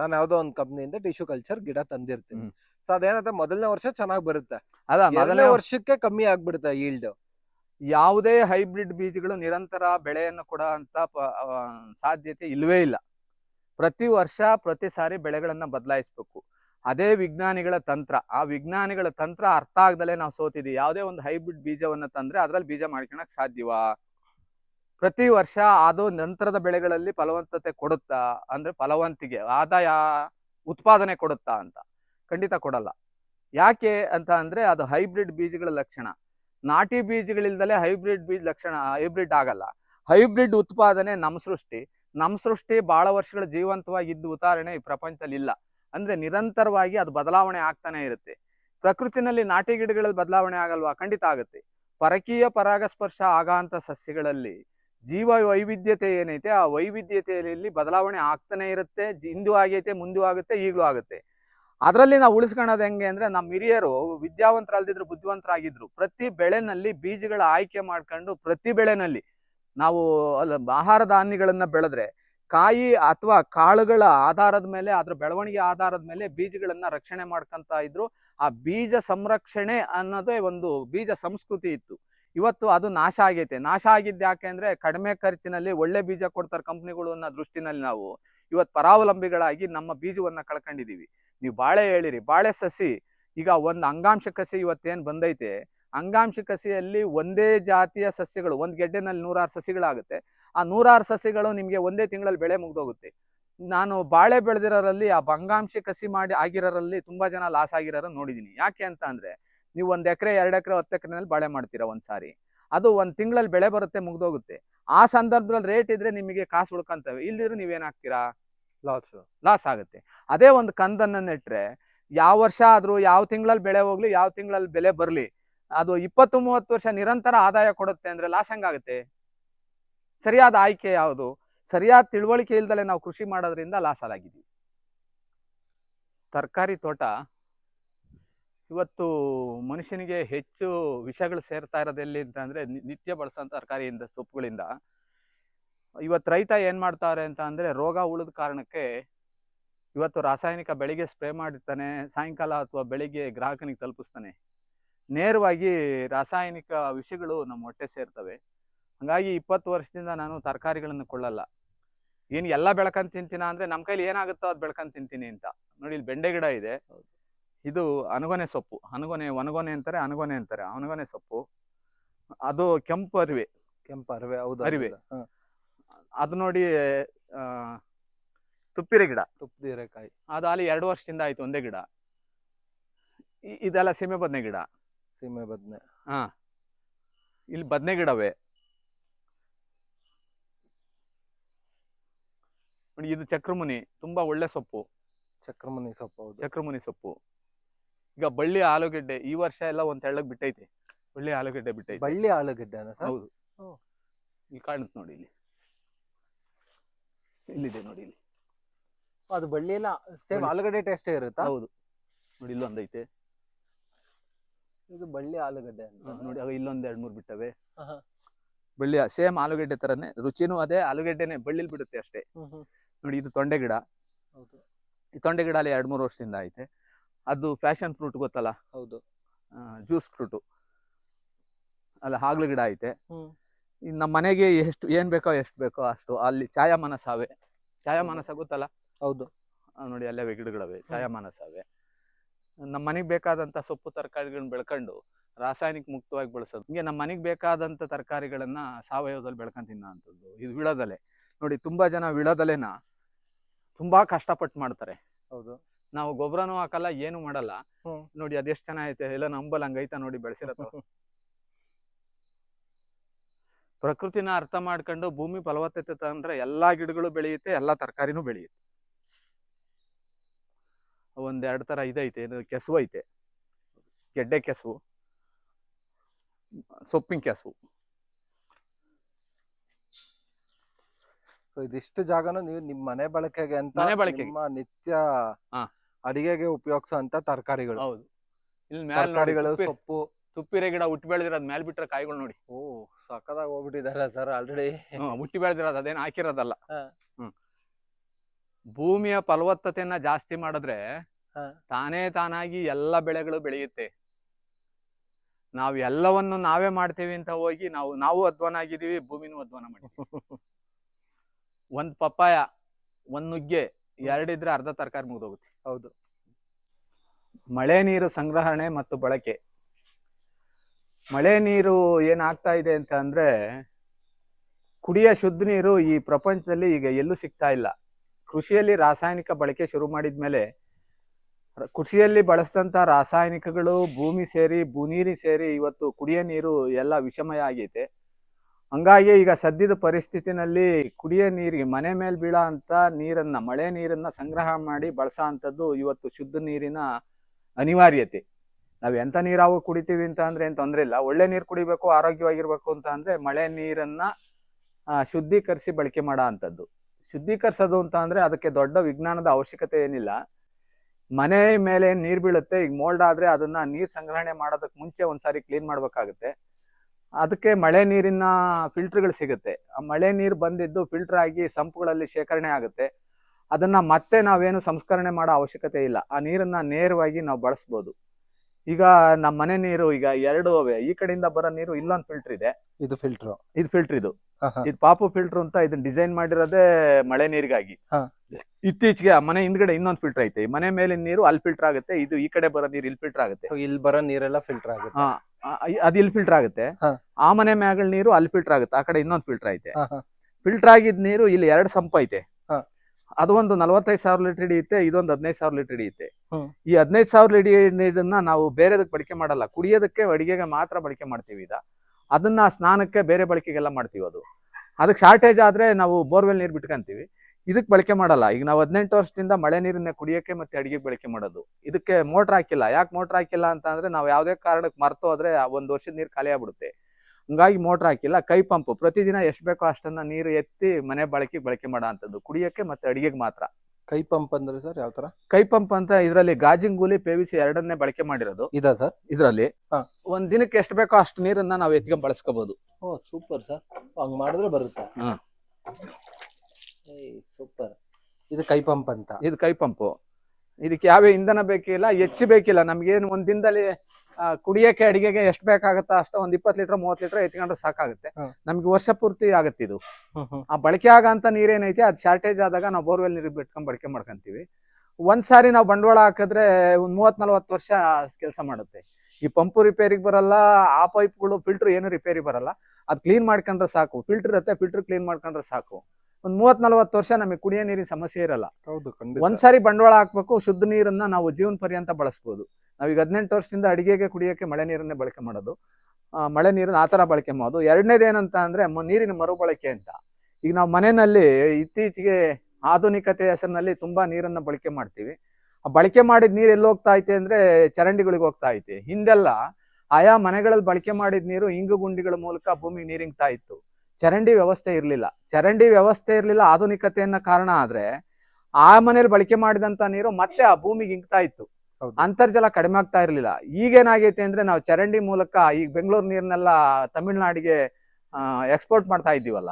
ನಾನು ಯಾವ್ದೋ ಒಂದ್ ಕಂಪ್ನಿಯಿಂದ ಟಿಶ್ಯೂ ಕಲ್ಚರ್ ಗಿಡ ತಂದಿರ್ತೀನಿ. ಸೊ ಅದೇನಂತ ಮೊದಲನೇ ವರ್ಷ ಚೆನ್ನಾಗ್ ಬರುತ್ತೆ. ಅದ ಮೊದಲನೇ ವರ್ಷಕ್ಕೆ ಕಮ್ಮಿ ಆಗ್ಬಿಡುತ್ತೆ ಈಲ್ಡ್ ಯಾವುದೇ ಹೈಬ್ರಿಡ್ ಬೀಜಗಳು ನಿರಂತರ ಬೆಳೆಯನ್ನು ಕೊಡ ಅಂತ ಸಾಧ್ಯತೆ ಇಲ್ವೇ ಇಲ್ಲ. ಪ್ರತಿ ವರ್ಷ ಪ್ರತಿ ಸಾರಿ ಬೆಳೆಗಳನ್ನ ಬದಲಾಯಿಸ್ಬೇಕು. ಅದೇ ವಿಜ್ಞಾನಿಗಳ ತಂತ್ರ. ಆ ವಿಜ್ಞಾನಿಗಳ ತಂತ್ರ ಅರ್ಥ ಆಗ್ದಲೆ ನಾವು ಸೋತಿದ್ವಿ. ಯಾವುದೇ ಒಂದು ಹೈಬ್ರಿಡ್ ಬೀಜವನ್ನ ತಂದ್ರೆ ಅದರಲ್ಲಿ ಬೀಜ ಮಾಡ್ಕೊಳಕ್ ಸಾಧ್ಯವಾ? ಪ್ರತಿ ವರ್ಷ ಅದು ನಂತರದ ಬೆಳೆಗಳಲ್ಲಿ ಫಲವತ್ತತೆ ಕೊಡುತ್ತಾ? ಅಂದ್ರೆ ಫಲವಂತಿಗೆ, ಆದಾಯ ಉತ್ಪಾದನೆ ಕೊಡುತ್ತಾ ಅಂತ. ಖಂಡಿತ ಕೊಡಲ್ಲ. ಯಾಕೆ ಅಂತ ಅಂದ್ರೆ ಅದು ಹೈಬ್ರಿಡ್ ಬೀಜಗಳ ಲಕ್ಷಣ. ನಾಟಿ ಬೀಜಗಳಿಲ್ದಲೆ ಹೈಬ್ರಿಡ್ ಬೀಜ ಲಕ್ಷಣ, ಹೈಬ್ರಿಡ್ ಆಗಲ್ಲ. ಹೈಬ್ರಿಡ್ ಉತ್ಪಾದನೆ ನಮ್ಮ ಸೃಷ್ಟಿ. ನಮ್ಮ ಸೃಷ್ಟಿ ಬಹಳ ವರ್ಷಗಳ ಜೀವಂತವಾಗಿದ್ದು ಉದಾಹರಣೆ ಈ ಪ್ರಪಂಚದಲ್ಲಿ ಇಲ್ಲ. ಅಂದ್ರೆ ನಿರಂತರವಾಗಿ ಅದು ಬದಲಾವಣೆ ಆಗ್ತಾನೆ ಇರುತ್ತೆ. ಪ್ರಕೃತಿನಲ್ಲಿ ನಾಟಿ ಗಿಡಗಳಲ್ಲಿ ಬದಲಾವಣೆ ಆಗಲ್ವಾ? ಖಂಡಿತ ಆಗುತ್ತೆ. ಪರಕೀಯ ಪರಾಗಸ್ಪರ್ಶ ಆಗಂತ ಸಸ್ಯಗಳಲ್ಲಿ ಜೀವ ವೈವಿಧ್ಯತೆ ಏನೈತೆ? ಆ ವೈವಿಧ್ಯತೆಯಲ್ಲಿ ಬದಲಾವಣೆ ಆಗ್ತಾನೆ ಇರುತ್ತೆ. ಹಿಂದೂ ಆಗೈತೆ, ಮುಂದೂ ಆಗುತ್ತೆ, ಈಗಲೂ ಆಗುತ್ತೆ. ಅದರಲ್ಲಿ ನಾವು ಉಳಿಸ್ಕೊಳ್ಳೋದು ಹೆಂಗೆ ಅಂದ್ರೆ ನಮ್ಮ ಹಿರಿಯರು ವಿದ್ಯಾವಂತರಲ್ದಿದ್ರು ಬುದ್ಧಿವಂತರಾಗಿದ್ರು ಪ್ರತಿ ಬೆಳೆನಲ್ಲಿ ಬೀಜಗಳ ಆಯ್ಕೆ ಮಾಡ್ಕೊಂಡು ಪ್ರತಿ ಬೆಳೆನಲ್ಲಿ ನಾವು ಆಹಾರ ಧಾನ್ಯಗಳನ್ನ ಬೆಳೆದ್ರೆ ಕಾಯಿ ಅಥವಾ ಕಾಳುಗಳ ಆಧಾರದ ಮೇಲೆ ಅದ್ರ ಬೆಳವಣಿಗೆ ಆಧಾರದ ಮೇಲೆ ಬೀಜಗಳನ್ನ ರಕ್ಷಣೆ ಮಾಡ್ಕೊಂತ ಇದ್ರು. ಆ ಬೀಜ ಸಂರಕ್ಷಣೆ ಅನ್ನೋದೇ ಒಂದು ಬೀಜ ಸಂಸ್ಕೃತಿ ಇತ್ತು. ಇವತ್ತು ಅದು ನಾಶ ಆಗೈತೆ. ನಾಶ ಆಗಿದ್ದು ಯಾಕೆಂದ್ರೆ ಕಡಿಮೆ ಖರ್ಚಿನಲ್ಲಿ ಒಳ್ಳೆ ಬೀಜ ಕೊಡ್ತಾರೆ ಕಂಪ್ನಿಗಳು ಅನ್ನೋ ದೃಷ್ಟಿನಲ್ಲಿ ನಾವು ಇವತ್ತು ಪರಾವಲಂಬಿಗಳಾಗಿ ನಮ್ಮ ಬೀಜವನ್ನ ಕಳ್ಕೊಂಡಿದೀವಿ. ನೀವು ಬಾಳೆ ಹೇಳಿರಿ, ಬಾಳೆ ಸಸಿ, ಈಗ ಒಂದು ಅಂಗಾಂಶ ಕಸಿ ಇವತ್ತೇನು ಬಂದೈತೆ? ಅಂಗಾಂಶ ಕಸಿಯಲ್ಲಿ ಒಂದೇ ಜಾತಿಯ ಸಸ್ಯಗಳು, ಒಂದು ಗೆಡ್ಡೆನಲ್ಲಿ ನೂರಾರು ಸಸಿಗಳಾಗುತ್ತೆ. ಆ ನೂರಾರು ಸಸಿಗಳು ನಿಮಗೆ ಒಂದೇ ತಿಂಗಳಲ್ಲಿ ಬೆಳೆ ಮುಗ್ದೋಗುತ್ತೆ. ನಾನು ಬಾಳೆ ಬೆಳೆದಿರೋರಲ್ಲಿ, ಆ ಅಂಗಾಂಶ ಕಸಿ ಮಾಡಿ ಆಗಿರೋರಲ್ಲಿ ತುಂಬಾ ಜನ ಲಾಸ್ ಆಗಿರೋರು ನೋಡಿದೀನಿ. ಯಾಕೆ ಅಂತ ಅಂದ್ರೆ ನೀವು ಒಂದ್ ಎಕರೆ ಎರಡು ಎಕರೆ ಹತ್ತು ಎಕರೆನಲ್ಲಿ ಬಾಳೆ ಮಾಡ್ತೀರಾ ಒಂದ್ ಸಾರಿ ಅದು ಒಂದ್ ತಿಂಗಳಲ್ಲಿ ಬೆಳೆ ಬರುತ್ತೆ ಮುಗ್ದೋಗುತ್ತೆ. ಆ ಸಂದರ್ಭದಲ್ಲಿ ರೇಟ್ ಇದ್ರೆ ನಿಮಗೆ ಕಾಸು ಉಳ್ಕೊಂತವೆ. ಇಲ್ದಿದ್ರೆ ನೀವೇನಾಗ್ತೀರಾ ಲಾಸ್ ಲಾಸ್ ಆಗುತ್ತೆ. ಅದೇ ಒಂದು ಕಂದನ್ನ ನೆಟ್ರೆ ಯಾವ ವರ್ಷ ಆದ್ರೂ ಯಾವ ತಿಂಗಳಲ್ಲಿ ಬೆಳೆ ಹೋಗ್ಲಿ ಯಾವ ತಿಂಗಳಲ್ಲಿ ಬೆಲೆ ಬರ್ಲಿ ಅದು ಇಪ್ಪತ್ತು ಮೂವತ್ತು ವರ್ಷ ನಿರಂತರ ಆದಾಯ ಕೊಡುತ್ತೆ ಅಂದ್ರೆ ಲಾಸ್ ಹೆಂಗಾಗುತ್ತೆ? ಸರಿಯಾದ ಆಯ್ಕೆ ಯಾವುದು? ಸರಿಯಾದ ತಿಳುವಳಿಕೆ ಇಲ್ದಲೆ ನಾವು ಕೃಷಿ ಮಾಡೋದ್ರಿಂದ ಲಾಸ್ ಆಗಿದ್ದೀವಿ ತರಕಾರಿ ತೋಟ ಇವತ್ತು ಮನುಷ್ಯನಿಗೆ ಹೆಚ್ಚು ವಿಷಗಳು ಸೇರ್ತಾ ಇರೋದೆಲ್ಲಿ ಅಂತ ಅಂದ್ರೆ ನಿತ್ಯ ಬಳಸೋಂಥ ತರಕಾರಿಯಿಂದ, ಸೊಪ್ಪುಗಳಿಂದ. ಇವತ್ತು ರೈತ ಏನು ಮಾಡ್ತಾರೆ ಅಂತ ಅಂದರೆ ರೋಗ ಉಳಿದ ಕಾರಣಕ್ಕೆ ಇವತ್ತು ರಾಸಾಯನಿಕ ಬೆಳಿಗ್ಗೆ ಸ್ಪ್ರೇ ಮಾಡಿರ್ತಾನೆ, ಸಾಯಂಕಾಲ ಅಥವಾ ಬೆಳಿಗ್ಗೆ ಗ್ರಾಹಕನಿಗೆ ತಲುಪಿಸ್ತಾನೆ. ನೇರವಾಗಿ ರಾಸಾಯನಿಕ ವಿಷಗಳು ನಮ್ಮ ಹೊಟ್ಟೆ ಸೇರ್ತವೆ. ಹಂಗಾಗಿ ಇಪ್ಪತ್ತು ವರ್ಷದಿಂದ ನಾನು ತರಕಾರಿಗಳನ್ನು ಕೊಳ್ಳಲ್ಲ. ಏನು ಎಲ್ಲ ಬೆಳ್ಕೊಂಡು ತಿಂತೀನ ಅಂದ್ರೆ ನಮ್ಮ ಕೈಲಿ ಏನಾಗುತ್ತೋ ಅದು ಬೆಳ್ಕೊಂಡು ತಿಂತೀನಿ ಅಂತ. ನೋಡಿ, ಇಲ್ಲಿ ಬೆಂಡೆ ಗಿಡ ಇದೆ. ಇದು ಅನಗೊನೆ ಸೊಪ್ಪು. ಅನಗೊನೆ ಒನಗೊನೆ ಅಂತಾರೆ ಅನಗೊನೆ ಅಂತಾರೆ. ಅನಗೊನೆ ಸೊಪ್ಪು. ಅದು ಕೆಂಪು ಅರಿವೆ. ಕೆಂಪು ಅರಿವೆ ಹೌದು ಅರಿವೆ. ಅದು ನೋಡಿ ತುಪ್ಪಿರೆ ಗಿಡ. ತುಪ್ಪಿರೆಕಾಯಿ. ಅದು ಅಲ್ಲಿ ಎರಡು ವರ್ಷದಿಂದ ಆಯ್ತು ಒಂದೇ ಗಿಡ. ಇದೆಲ್ಲ ಸೀಮೆ ಬದನೆ ಗಿಡ. ಸೀಮೆ ಬದನೆ ಹಾ. ಇಲ್ಲಿ ಬದನೆ ಗಿಡವೇ. ನೋಡಿ ಇದು ಚಕ್ರಮುನಿ ತುಂಬಾ ಒಳ್ಳೆ ಸೊಪ್ಪು. ಚಕ್ರಮುನಿ ಸೊಪ್ಪು ಚಕ್ರಮುನಿ ಸೊಪ್ಪು. ಈಗ ಬಳ್ಳಿ ಆಲೂಗಡ್ಡೆ ಈ ವರ್ಷ ಎಲ್ಲ ಒಂದ್ ತೆಳ್ಳಗ್ ಬಿಟ್ಟೈತೆ. ಬಳ್ಳಿ ಆಲೂಗಡ್ಡೆ ಬಿಟ್ಟೈತೆ. ಬಳ್ಳಿ ಆಲೂಗಡ್ಡೆ ಹೌದು. ಇಲ್ಲಿ ಕಾಣುತ್ತೆ ನೋಡಿ ಇಲ್ಲಿ. ಇಲ್ಲಿದೆ ನೋಡಿ ಇಲ್ಲಿ. ಅದು ಬಳ್ಳಿ ಎಲ್ಲ ಸೇಮ್ ಆಲೂಗಡ್ಡೆ ಟೇಸ್ಟ್ ಇರುತ್ತಾ? ಹೌದು. ನೋಡಿ ಇಲ್ಲೊಂದೈತೆ. ಇದು ಬಳ್ಳಿ ಆಲೂಗಡ್ಡೆ ನೋಡಿ ಇಲ್ಲೊಂದ್ ಎರಡ್ ಮೂರ್ ಬಿಟ್ಟವೆ. ಬಳ್ಳಿ ಸೇಮ್ ಆಲೂಗಡ್ಡೆ ತರನೇ ರುಚಿನೂ ಅದೇ ಆಲೂಗಡ್ಡೆನೆ ಬಳ್ಳಿಲ್ ಬಿಡುತ್ತೆ ಅಷ್ಟೇ. ನೋಡಿ ಇದು ತೊಂಡೆ ಗಿಡ. ಈ ತೊಂಡೆ ಗಿಡ ಅಲ್ಲಿ ಎರಡ್ ಮೂರು ವರ್ಷದಿಂದ ಐತೆ. ಅದು ಫ್ಯಾಷನ್ ಫ್ರೂಟ್ ಗೊತ್ತಲ್ಲ? ಹೌದು. Juice fruit. ಅಲ್ಲ ಹಾಗಲ ಗಿಡ ಐತೆ. ನಮ್ಮ ಮನೆಗೆ ಎಷ್ಟು ಏನ್ ಬೇಕೋ ಎಷ್ಟು ಬೇಕೋ ಅಷ್ಟು ಅಲ್ಲಿ ಛಾಯಾಮಾನಸಾವೆ ಛಾಯಾಮಾನಸ ಗೊತ್ತಲ್ಲ? ಹೌದು. ನೋಡಿ ಅಲ್ಲೇ ಗಿಡಗಳವೆ ಛಾಯಾಮಾನಸಾವೆ ನಮ್ಮ ಮನೆಗೆ ಬೇಕಾದಂತ ಸೊಪ್ಪು ತರಕಾರಿಗಳನ್ನ ಬೆಳ್ಕೊಂಡು ರಾಸಾಯನಿಕ ಮುಕ್ತವಾಗಿ ಬಳಸೋದು. ಹಿಂಗೆ ನಮ್ಮ ಮನೆಗೆ ಬೇಕಾದಂತ ತರಕಾರಿಗಳನ್ನ ಸಾವಯವದಲ್ಲಿ ಬೆಳ್ಕೊಂಡು ತಿನ್ನೋಂಥದ್ದು ಇದು ವಿಳದಲೆ. ನೋಡಿ ತುಂಬಾ ಜನ ವಿಳದಲೆನ ತುಂಬಾ ಕಷ್ಟಪಟ್ಟು ಮಾಡ್ತಾರೆ. ಹೌದು. ನಾವು ಗೊಬ್ಬರನು ಹಾಕಲ್ಲ ಏನು ಮಾಡಲ್ಲ. ಹ್ಮ್. ನೋಡಿ ಅದೆಷ್ಟು ಚೆನ್ನಾಗೈತೆ ಎಲ್ಲ ನಂಬಲ್ ಹಂಗೈತ ನೋಡಿ ಬೆಳೆಸಿರತ್ತ [LAUGHS] ಪ್ರಕೃತಿನ ಅರ್ಥ ಮಾಡ್ಕೊಂಡು ಭೂಮಿ ಫಲವತ್ತತೆ ತಂದ್ರೆ ಎಲ್ಲಾ ಗಿಡಗಳು ಬೆಳೆಯುತ್ತೆ ಎಲ್ಲಾ ತರಕಾರಿನೂ ಬೆಳೆಯುತ್ತೆ. ಒಂದೆರಡು ತರ ಇದೈತೆ ಇದು ಕೆಸುವು ಐತೆ. ಗೆಡ್ಡೆ ಕೆಸುವು. ಸೊಪ್ಪಿನ ಕೆಸುವು. ಸೊ ಇದಿಷ್ಟು ಜಾಗನು ನೀವು ನಿಮ್ ಮನೆ ಬಳಕೆಗೆ ಅಂತ ಮನೆ ಬಳಕೆಗೆ. ನಿಮ್ಮ ನಿತ್ಯ ಹಾ. ಅಡಿಗೆಗೆ ಉಪಯೋಗಿಸೋ ಅಂತ ತರಕಾರಿಗಳು. ಹೌದು. ಇಲ್ಲಿ ತರಕಾರಿಗಳು ಸೊಪ್ಪು. ತುಪ್ಪಿರೆ ಗಿಡ ಹುಟ್ಟಿ ಬೆಳೆದಿರೋದ್ ಮ್ಯಾಲ್ ಬಿಟ್ರೆ ಕಾಯಿಗಳು ನೋಡಿ. ಓ ಸಕ್ಕದಾಗಿ ಹೋಗ್ಬಿಟ್ಟಿದ್ದಾರೆ ಸರ್ ಆಲ್ರೆಡಿ ಹ್ಮ್, ಹುಟ್ಟಿ ಬೆಳೆದಿರೋದು ಅದೇನು ಹಾಕಿರೋದಲ್ಲ. ಹಾ. ಹ್ಮ್. ಭೂಮಿಯ ಫಲವತ್ತತೆಯನ್ನ ಜಾಸ್ತಿ ಮಾಡಿದ್ರೆ ಹಾ. ತಾನೇ ತಾನಾಗಿ ಎಲ್ಲ ಬೆಳೆಗಳು ಬೆಳೆಯುತ್ತೆ. ನಾವು ಎಲ್ಲವನ್ನು ನಾವೇ ಮಾಡ್ತೀವಿ ಅಂತ ಹೋಗಿ ನಾವು ನಾವು ಅಧ್ವಾನ ಆಗಿದೀವಿ ಭೂಮಿನೂ ಅಧ್ವಾನ ಮಾಡಿದ್ವಿ [LAUGHS] ಒಂದ್ ಪಪ್ಪಾಯ ಒಂದ್ ನುಗ್ಗೆ ಎರಡಿದ್ರೆ ಅರ್ಧ ತರಕಾರಿ ಮುಗ್ದೋಗುತ್ತೆ. ಹೌದು. ಮಳೆ ನೀರು ಸಂಗ್ರಹಣೆ ಮತ್ತು ಬಳಕೆ. ಮಳೆ ನೀರು ಏನಾಗ್ತಾ ಇದೆ ಅಂತ ಅಂದ್ರೆ ಕುಡಿಯ ಶುದ್ಧ ನೀರು ಈ ಪ್ರಪಂಚದಲ್ಲಿ ಈಗ ಎಲ್ಲೂ ಸಿಗ್ತಾ ಇಲ್ಲ. ಕೃಷಿಯಲ್ಲಿ ರಾಸಾಯನಿಕ ಬಳಕೆ ಶುರು ಮಾಡಿದ್ಮೇಲೆ ಕೃಷಿಯಲ್ಲಿ ಬಳಸಿದಂತ ರಾಸಾಯನಿಕಗಳು ಭೂಮಿ ಸೇರಿ ಭೂನೀರಿ ಸೇರಿ ಇವತ್ತು ಕುಡಿಯ ನೀರು ಎಲ್ಲ ವಿಷಮಯ ಆಗೈತೆ. ಹಂಗಾಗಿ ಈಗ ಸದ್ಯದ ಪರಿಸ್ಥಿತಿನಲ್ಲಿ ಕುಡಿಯ ನೀರಿಗೆ ಮನೆ ಮೇಲೆ ಬೀಳೋ ಅಂತ ನೀರನ್ನ, ಮಳೆ ನೀರನ್ನ ಸಂಗ್ರಹ ಮಾಡಿ ಬಳಸೋ ಅಂಥದ್ದು ಇವತ್ತು ಶುದ್ಧ ನೀರಿನ ಅನಿವಾರ್ಯತೆ. ನಾವು ಎಂತ ನೀರಾವು ಕುಡಿತೀವಿ ಅಂತ ಅಂದ್ರೆ ಏನ್ ತೊಂದ್ರೆ ಇಲ್ಲ. ಒಳ್ಳೆ ನೀರು ಕುಡಿಬೇಕು, ಆರೋಗ್ಯವಾಗಿರ್ಬೇಕು ಅಂತ ಅಂದ್ರೆ ಮಳೆ ನೀರನ್ನ ಶುದ್ಧೀಕರಿಸಿ ಬಳಕೆ ಮಾಡೋ ಅಂಥದ್ದು. ಶುದ್ಧೀಕರಿಸೋದು ಅಂತ ಅಂದ್ರೆ ಅದಕ್ಕೆ ದೊಡ್ಡ ವಿಜ್ಞಾನದ ಅವಶ್ಯಕತೆ ಏನಿಲ್ಲ. ಮನೆ ಮೇಲೆ ನೀರು ಬೀಳುತ್ತೆ, ಈಗ ಮೋಲ್ಡ್ ಆದ್ರೆ ಅದನ್ನ ನೀರು ಸಂಗ್ರಹಣೆ ಮಾಡೋದಕ್ಕೆ ಮುಂಚೆ ಒಂದ್ಸಾರಿ ಕ್ಲೀನ್ ಮಾಡ್ಬೇಕಾಗುತ್ತೆ. ಅದಕ್ಕೆ ಮಳೆ ನೀರಿನ ಫಿಲ್ಟರ್ಗಳು ಸಿಗುತ್ತೆ. ಆ ಮಳೆ ನೀರು ಬಂದಿದ್ದು ಫಿಲ್ಟರ್ ಆಗಿ ಸಂಪ್ಗಳಲ್ಲಿ ಶೇಖರಣೆ ಆಗುತ್ತೆ. ಅದನ್ನ ಮತ್ತೆ ನಾವೇನು ಸಂಸ್ಕರಣೆ ಮಾಡೋ ಅವಶ್ಯಕತೆ ಇಲ್ಲ. ಆ ನೀರನ್ನ ನೇರವಾಗಿ ನಾವು ಬಳಸ್ಬೋದು. ಈಗ ನಮ್ಮ ಮನೆ ನೀರು ಈಗ ಎರಡು ಅವೆ. ಈ ಕಡೆಯಿಂದ ಬರೋ ನೀರು ಇಲ್ಲೊಂದು ಫಿಲ್ಟರ್ ಇದೆ. ಇದು ಫಿಲ್ಟರ್ ಇದು ಫಿಲ್ಟರ್ ಇದು. ಇದು ಪಾಪು ಫಿಲ್ಟರ್ ಅಂತ ಇದನ್ನ ಡಿಸೈನ್ ಮಾಡಿರೋದೇ ಮಳೆ ನೀರಿಗಾಗಿ. ಇತ್ತೀಚೆಗೆ ಆ ಮನೆ ಹಿಂದ್ಗಡೆ ಇನ್ನೊಂದು ಫಿಲ್ಟರ್ ಐತೆ. ಮನೆ ಮೇಲಿನ ನೀರು ಅಲ್ಲಿ ಫಿಲ್ಟರ್ ಆಗುತ್ತೆ. ಇದು ಈ ಕಡೆ ಬರೋ ನೀರು ಇಲ್ಲಿ ಫಿಲ್ಟರ್ ಆಗುತ್ತೆ. ಇಲ್ಲಿ ಬರೋ ನೀರೆಲ್ಲ ಫಿಲ್ಟರ್ ಆಗುತ್ತೆ. ಅದು ಇಲ್ಲಿ ಫಿಲ್ಟರ್ ಆಗುತ್ತೆ. ಹಾ. ಆ ಮನೆ ಮ್ಯಾಗಳ ನೀರು ಅಲ್ಲಿ ಫಿಲ್ಟರ್ ಆಗುತ್ತೆ. ಆ ಕಡೆ ಇನ್ನೊಂದು ಫಿಲ್ಟರ್ ಐತೆ. ಹಾ, ಹಾ. ಫಿಲ್ಟರ್ ಆಗಿದ್ ನೀರು ಇಲ್ಲಿ ಎರಡು ಸಂಪ ಐತೆ. ಹಾ. ಅದು ಒಂದು ನಲವತ್ತೈದು ಸಾವಿರ ಲೀಟರ್ ಹಿಡಿಯುತ್ತೆ ಇದೊಂದು ಹದಿನೈದು ಸಾವಿರ ಲೀಟರ್ ಹಿಡಿಯುತ್ತೆ. ಹ್ಮ್. ಈ ಹದಿನೈದು ಸಾವಿರ ಲೀಟರ್ ನೀರನ್ನ ನಾವು ಬೇರೆದಕ್ಕೆ ಬಳಕೆ ಮಾಡಲ್ಲ. ಕುಡಿಯೋದಕ್ಕೆ ಅಡಿಗೆಗೆ ಮಾತ್ರ ಬಳಕೆ ಮಾಡ್ತೀವಿ ಇದ ಅದನ್ನ ಸ್ನಾನಕ್ಕೆ ಬೇರೆ ಬಳಕೆಗೆಲ್ಲ ಮಾಡ್ತೀವಿ ಅದು. ಅದಕ್ಕೆ ಶಾರ್ಟೇಜ್ ಆದ್ರೆ ನಾವು ಬೋರ್ವೆಲ್ ನೀರು ಬಿಟ್ಕೊಂತೀವಿ. ಇದಕ್ಕೆ ಬಳಕೆ ಮಾಡಲ್ಲ. ಈಗ ನಾವು ಹದಿನೆಂಟು ವರ್ಷದಿಂದ ಮಳೆ ನೀರನ್ನ ಕುಡಿಯೋಕೆ ಮತ್ತೆ ಅಡಿಗೆಗೆ ಬಳಕೆ ಮಾಡೋದು. ಇದಕ್ಕೆ ಮೋಟ್ರ್ ಹಾಕಿಲ್ಲ. ಯಾಕೆ ಮೋಟ್ರ್ ಹಾಕಿಲ್ಲ ಅಂತ ಅಂದ್ರೆ ನಾವು ಯಾವುದೇ ಕಾರಣಕ್ಕೆ ಮರ್ತು ಹೋದ್ರೆ ಒಂದ್ ವರ್ಷದ ನೀರು ಖಾಲಿ ಆಗ್ಬಿಡುತ್ತೆ. ಹಂಗಾಗಿ ಮೋಟ್ರ್ ಹಾಕಿಲ್ಲ. ಕೈ ಪಂಪ್. ಪ್ರತಿದಿನ ಎಷ್ಟು ಬೇಕೋ ಅಷ್ಟನ್ನ ನೀರು ಎತ್ತಿ ಮನೆ ಬಳಕೆಗೆ ಬಳಕೆ ಮಾಡೋ ಅಂಥದ್ದು. ಕುಡಿಯೋಕೆ ಮತ್ತೆ ಅಡಿಗೆಗೆ ಮಾತ್ರ. ಕೈ ಪಂಪ್ ಅಂದ್ರೆ ಸರ್ ಯಾವ ತರ ಕೈ ಪಂಪ್ ಅಂತ ಇದರಲ್ಲಿ ಗಾಜಿಂಗೂಲಿ ಪೇವಿಸಿ ಎರಡನ್ನೇ ಬಳಕೆ ಮಾಡಿರೋದು. ಇದ ಸರ್? ಇದರಲ್ಲಿ. ಒಂದ್ ದಿನಕ್ಕೆ ಎಷ್ಟು ಬೇಕೋ ಅಷ್ಟು ನೀರನ್ನ ನಾವು ಎತ್ಕೊಂಡ್ ಬಳಸ್ಕೋಬಹುದು ಓ ಸೂಪರ್ ಸರ್. ಹಂಗ್ ಮಾಡಿದ್ರೆ ಬರುತ್ತೆ. ಹಾ. ಸೂಪರ್ ಇದು ಕೈ ಪಂಪ್ ಅಂತ. ಇದು ಕೈ ಪಂಪು ಇದಕ್ಕೆ ಯಾವ ಇಂಧನ ಬೇಕಿಲ್ಲ ಹೆಚ್ಚು ಬೇಕಿಲ್ಲ. ನಮ್ಗೇನು ಒಂದ್ ದಿನದಲ್ಲಿ ಆ, ಕುಡಿಯಕ್ಕೆ ಅಡಿಗೆಗೆ ಎಷ್ಟು ಬೇಕಾಗುತ್ತಾ ಅಷ್ಟು ಒಂದ್ ಇಪ್ಪತ್ತು ಲೀಟರ್ ಮೂವತ್ತು ಲೀಟರ್ ಎತ್ಕೊಂಡ್ರೆ ಸಾಕಾಗುತ್ತೆ. ನಮ್ಗೆ ವರ್ಷ ಪೂರ್ತಿ ಆಗತ್ತೆ ಇದು. ಆ ಬಳಕೆ ಆಗಂತ ನೀರೇನೈತೆ ಅದು ಶಾರ್ಟೇಜ್ ಆದಾಗ ನಾವು ಬೋರ್ವೆಲ್ ನೀರು ಬಿಟ್ಕೊಂಡ್ ಬಳಕೆ ಮಾಡ್ಕೊಂತೀವಿ. ಒಂದ್ ಸಾರಿ ನಾವು ಬಂಡವಾಳ ಹಾಕಿದ್ರೆ ಒಂದ್ ಮೂವತ್ ನಲ್ವತ್ತು ವರ್ಷ ಕೆಲಸ ಮಾಡುತ್ತೆ. ಈ ಪಂಪು ರಿಪೇರಿಗೆ ಬರಲ್ಲ ಆ ಪೈಪ್ಗಳು ಫಿಲ್ಟರ್ ಏನು ರಿಪೇರಿ ಬರಲ್ಲ. ಅದ್ ಕ್ಲೀನ್ ಮಾಡ್ಕೊಂಡ್ರೆ ಸಾಕು. ಫಿಲ್ಟರ್ ಇರುತ್ತೆ ಫಿಲ್ಟರ್ ಕ್ಲೀನ್ ಮಾಡ್ಕೊಂಡ್ರೆ ಸಾಕು. ಒಂದ್ ಮೂವತ್ ನಲ್ವತ್ತು ವರ್ಷ ನಮಗೆ ಕುಡಿಯೋ ನೀರಿನ ಸಮಸ್ಯೆ ಇರಲ್ಲ. ಹೌದು ಖಂಡಿತ. ಒಂದ್ಸಾರಿ ಬಂಡವಾಳ ಹಾಕ್ಬೇಕು ಶುದ್ಧ ನೀರನ್ನ ನಾವು ಜೀವನ ಪರ್ಯಂತ ಬಳಸ್ಬೋದು. ನಾವೀಗ ಹದಿನೆಂಟು ವರ್ಷದಿಂದ ಅಡಿಗೆಗೆ ಕುಡಿಯೋಕೆ ಮಳೆ ನೀರನ್ನೇ ಬಳಕೆ ಮಾಡೋದು. ಆ, ಮಳೆ ನೀರನ್ನ ಆತರ ಬಳಕೆ ಮಾಡೋದು. ಎರಡನೇದು ಏನಂತ ಅಂದ್ರೆ ಮ- ನೀರಿನ ಮರುಬಳಕೆ ಅಂತ. ಈಗ ನಾವು ಮನೆಯಲ್ಲಿ ಇತ್ತೀಚೆಗೆ ಆಧುನಿಕತೆ ಹೆಸರಿನಲ್ಲಿ ತುಂಬಾ ನೀರನ್ನ ಬಳಕೆ ಮಾಡ್ತೀವಿ. ಆ ಬಳಕೆ ಮಾಡಿದ ನೀರು ಎಲ್ಲಿ ಹೋಗ್ತಾ ಐತೆ ಅಂದ್ರೆ ಚರಂಡಿಗಳಿಗೆ ಹೋಗ್ತಾ ಐತೆ. ಹಿಂದೆಲ್ಲ ಆಯಾ ಮನೆಗಳಲ್ಲಿ ಬಳಕೆ ಮಾಡಿದ ನೀರು ಇಂಗು ಗುಂಡಿಗಳ ಮೂಲಕ ಭೂಮಿಗೆ ನೀರಿಂಗ್ತಾ ಇತ್ತು. ಚರಂಡಿ ವ್ಯವಸ್ಥೆ ಇರಲಿಲ್ಲ. ಚರಂಡಿ ವ್ಯವಸ್ಥೆ ಇರಲಿಲ್ಲ ಆಧುನಿಕತೆಯನ್ನ ಕಾರಣ ಆದ್ರೆ ಆ ಮನೇಲಿ ಬಳಕೆ ಮಾಡಿದಂತ ನೀರು ಮತ್ತೆ ಆ ಭೂಮಿಗೆ ಇಂಗ್ತಾ ಇತ್ತು. ಅಂತರ್ಜಲ ಕಡಿಮೆ ಆಗ್ತಾ ಇರಲಿಲ್ಲ. ಈಗೇನಾಗೈತೆ ಅಂದ್ರೆ ನಾವು ಚರಂಡಿ ಮೂಲಕ ಈಗ ಬೆಂಗಳೂರು ನೀರ್ನೆಲ್ಲ ತಮಿಳ್ನಾಡಿಗೆ ಎಕ್ಸ್ಪೋರ್ಟ್ ಮಾಡ್ತಾ ಇದ್ದೀವಲ್ಲ.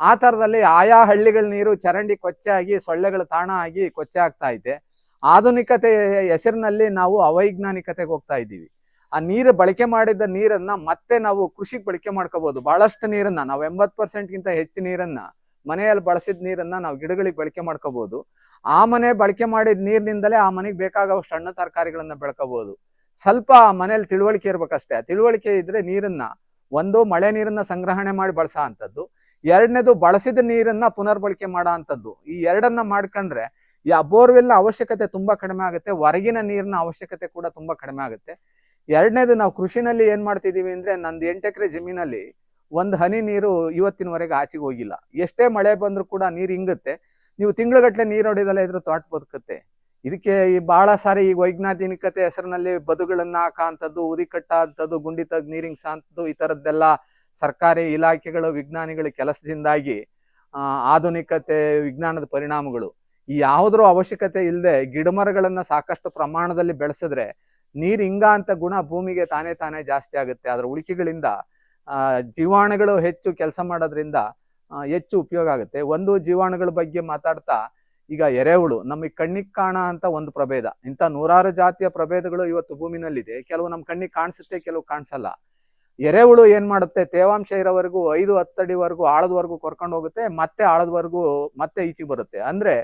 ಆ ತರದಲ್ಲಿ ಆಯಾ ಹಳ್ಳಿಗಳ ನೀರು ಚರಂಡಿ ಕೊಚ್ಚೆ ಆಗಿ ಸೊಳ್ಳೆಗಳ ತಾಣ ಆಗಿ ಕೊಚ್ಚೆ ಆಗ್ತಾ ಇದೆ. ಆಧುನಿಕತೆ ಹೆಸರಿನಲ್ಲಿ ನಾವು ಅವೈಜ್ಞಾನಿಕತೆಗೆ ಹೋಗ್ತಾ ಇದ್ದೀವಿ. ಆ ನೀರು ಬಳಕೆ ಮಾಡಿದ ನೀರನ್ನ ಮತ್ತೆ ನಾವು ಕೃಷಿಗೆ ಬಳಕೆ ಮಾಡ್ಕೋಬಹುದು ಬಹಳಷ್ಟು ನೀರನ್ನ, ನಾವು ಎಂಬತ್ ಪರ್ಸೆಂಟ್ ಗಿಂತ ಹೆಚ್ಚು ನೀರನ್ನ ಮನೆಯಲ್ಲಿ ಬಳಸಿದ ನೀರನ್ನ ನಾವು ಗಿಡಗಳಿಗೆ ಬಳಕೆ ಮಾಡ್ಕೋಬಹುದು ಆ ಮನೆ ಬಳಕೆ ಮಾಡಿದ ನೀರಿನಿಂದಲೇ ಆ ಮನೆಗೆ ಬೇಕಾಗುವಷ್ಟು ಹಣ್ಣು ತರಕಾರಿಗಳನ್ನ ಬೆಳ್ಕೋಬಹುದು ಸ್ವಲ್ಪ ಆ ಮನೆಯಲ್ಲಿ ತಿಳುವಳಿಕೆ ಇರ್ಬೇಕಷ್ಟೇ. ಆ ತಿಳುವಳಿಕೆ ಇದ್ರೆ ನೀರನ್ನ ಒಂದು ಮಳೆ ನೀರನ್ನ ಸಂಗ್ರಹಣೆ ಮಾಡಿ ಬಳಸೋ ಅಂತದ್ದು ಎರಡನೇದು ಬಳಸಿದ ನೀರನ್ನ ಪುನರ್ಬಳಕೆ ಮಾಡೋ ಅಂತದ್ದು ಈ ಎರಡನ್ನ ಮಾಡ್ಕೊಂಡ್ರೆ ಯಾ ಬೋರ್ವೆಲ್ ಅವಶ್ಯಕತೆ ತುಂಬಾ ಕಡಿಮೆ ಆಗುತ್ತೆ, ಹೊರಗಿನ ನೀರಿನ ಅವಶ್ಯಕತೆ ಕೂಡ ತುಂಬಾ ಕಡಿಮೆ ಆಗುತ್ತೆ. ಎರಡನೇದು ನಾವು ಕೃಷಿನಲ್ಲಿ ಏನ್ ಮಾಡ್ತಿದೀವಿ ಅಂದ್ರೆ ನಂದು ಎಂಟು ಎಕರೆ ಜಮೀನಲ್ಲಿ ಒಂದ್ ಹನಿ ನೀರು ಇವತ್ತಿನವರೆಗೆ ಆಚೆಗೆ ಹೋಗಿಲ್ಲ. ಎಷ್ಟೇ ಮಳೆ ಬಂದ್ರೂ ಕೂಡ ನೀರು ಹಿಂಗುತ್ತೆ ನೀವು ತಿಂಗಳಗಟ್ಟಲೆ ನೀರು ಹೊಡಿದಲ್ಲ ಇದ್ರ ತೋಟ ಬದುಕುತ್ತೆ ಇದಕ್ಕೆ ಈ ಬಹಳ ಸಾರಿ ಈ ವೈಜ್ಞಾನಿಕತೆ ಹೆಸರಿನಲ್ಲಿ ಬದುಗಳನ್ನ ಹಾಕಂಥದ್ದು ಉದಿ ಕಟ್ಟ ಗುಂಡಿ ತಗ್ ನೀರಿಂಗ್ ಸಾಂತದ್ದು, ಈ ತರದ್ದೆಲ್ಲ ಸರ್ಕಾರಿ ಇಲಾಖೆಗಳು, ವಿಜ್ಞಾನಿಗಳ ಕೆಲಸದಿಂದಾಗಿ ಆಧುನಿಕತೆ, ವಿಜ್ಞಾನದ ಪರಿಣಾಮಗಳು. ಈ ಯಾವುದ್ರ ಅವಶ್ಯಕತೆ ಇಲ್ಲದೆ ಗಿಡಮರಗಳನ್ನ ಸಾಕಷ್ಟು ಪ್ರಮಾಣದಲ್ಲಿ ಬೆಳೆಸಿದ್ರೆ ನೀರ್ ಹಿಂಗ ಅಂತ ಗುಣ ಭೂಮಿಗೆ ತಾನೇ ತಾನೇ ಜಾಸ್ತಿ ಆಗುತ್ತೆ. ಅದರ ಉಳಿಕೆಗಳಿಂದ ಜೀವಾಣುಗಳು ಹೆಚ್ಚು ಕೆಲಸ ಮಾಡೋದ್ರಿಂದ ಹೆಚ್ಚು ಉಪಯೋಗ ಆಗುತ್ತೆ. ಒಂದು ಜೀವಾಣುಗಳ ಬಗ್ಗೆ ಮಾತಾಡ್ತಾ, ಈಗ ಎರೆಹುಳು, ನಮಗೆ ಕಣ್ಣಿಗೆ ಕಾಣ ಅಂತ ಒಂದು ಪ್ರಭೇದ. ಇಂಥ ನೂರಾರು ಜಾತಿಯ ಪ್ರಭೇದಗಳು ಇವತ್ತು ಭೂಮಿನಲ್ಲಿದೆ. ಕೆಲವು ನಮ್ಮ ಕಣ್ಣಿಗೆ ಕಾಣಿಸುತ್ತೆ, ಕೆಲವು ಕಾಣಿಸಲ್ಲ. ಎರೆಹುಳು ಏನ್ ಮಾಡುತ್ತೆ? ತೇವಾಂಶ ಇರೋವರೆಗೂ ಐದು ಹತ್ತಡಿವರೆಗೂ ಆಳದವರೆಗೂ ಕರ್ಕೊಂಡು ಹೋಗುತ್ತೆ, ಮತ್ತೆ ಆಳದವರೆಗೂ ಮತ್ತೆ ಈಚೆಗೆ ಬರುತ್ತೆ. ಅಂದ್ರೆ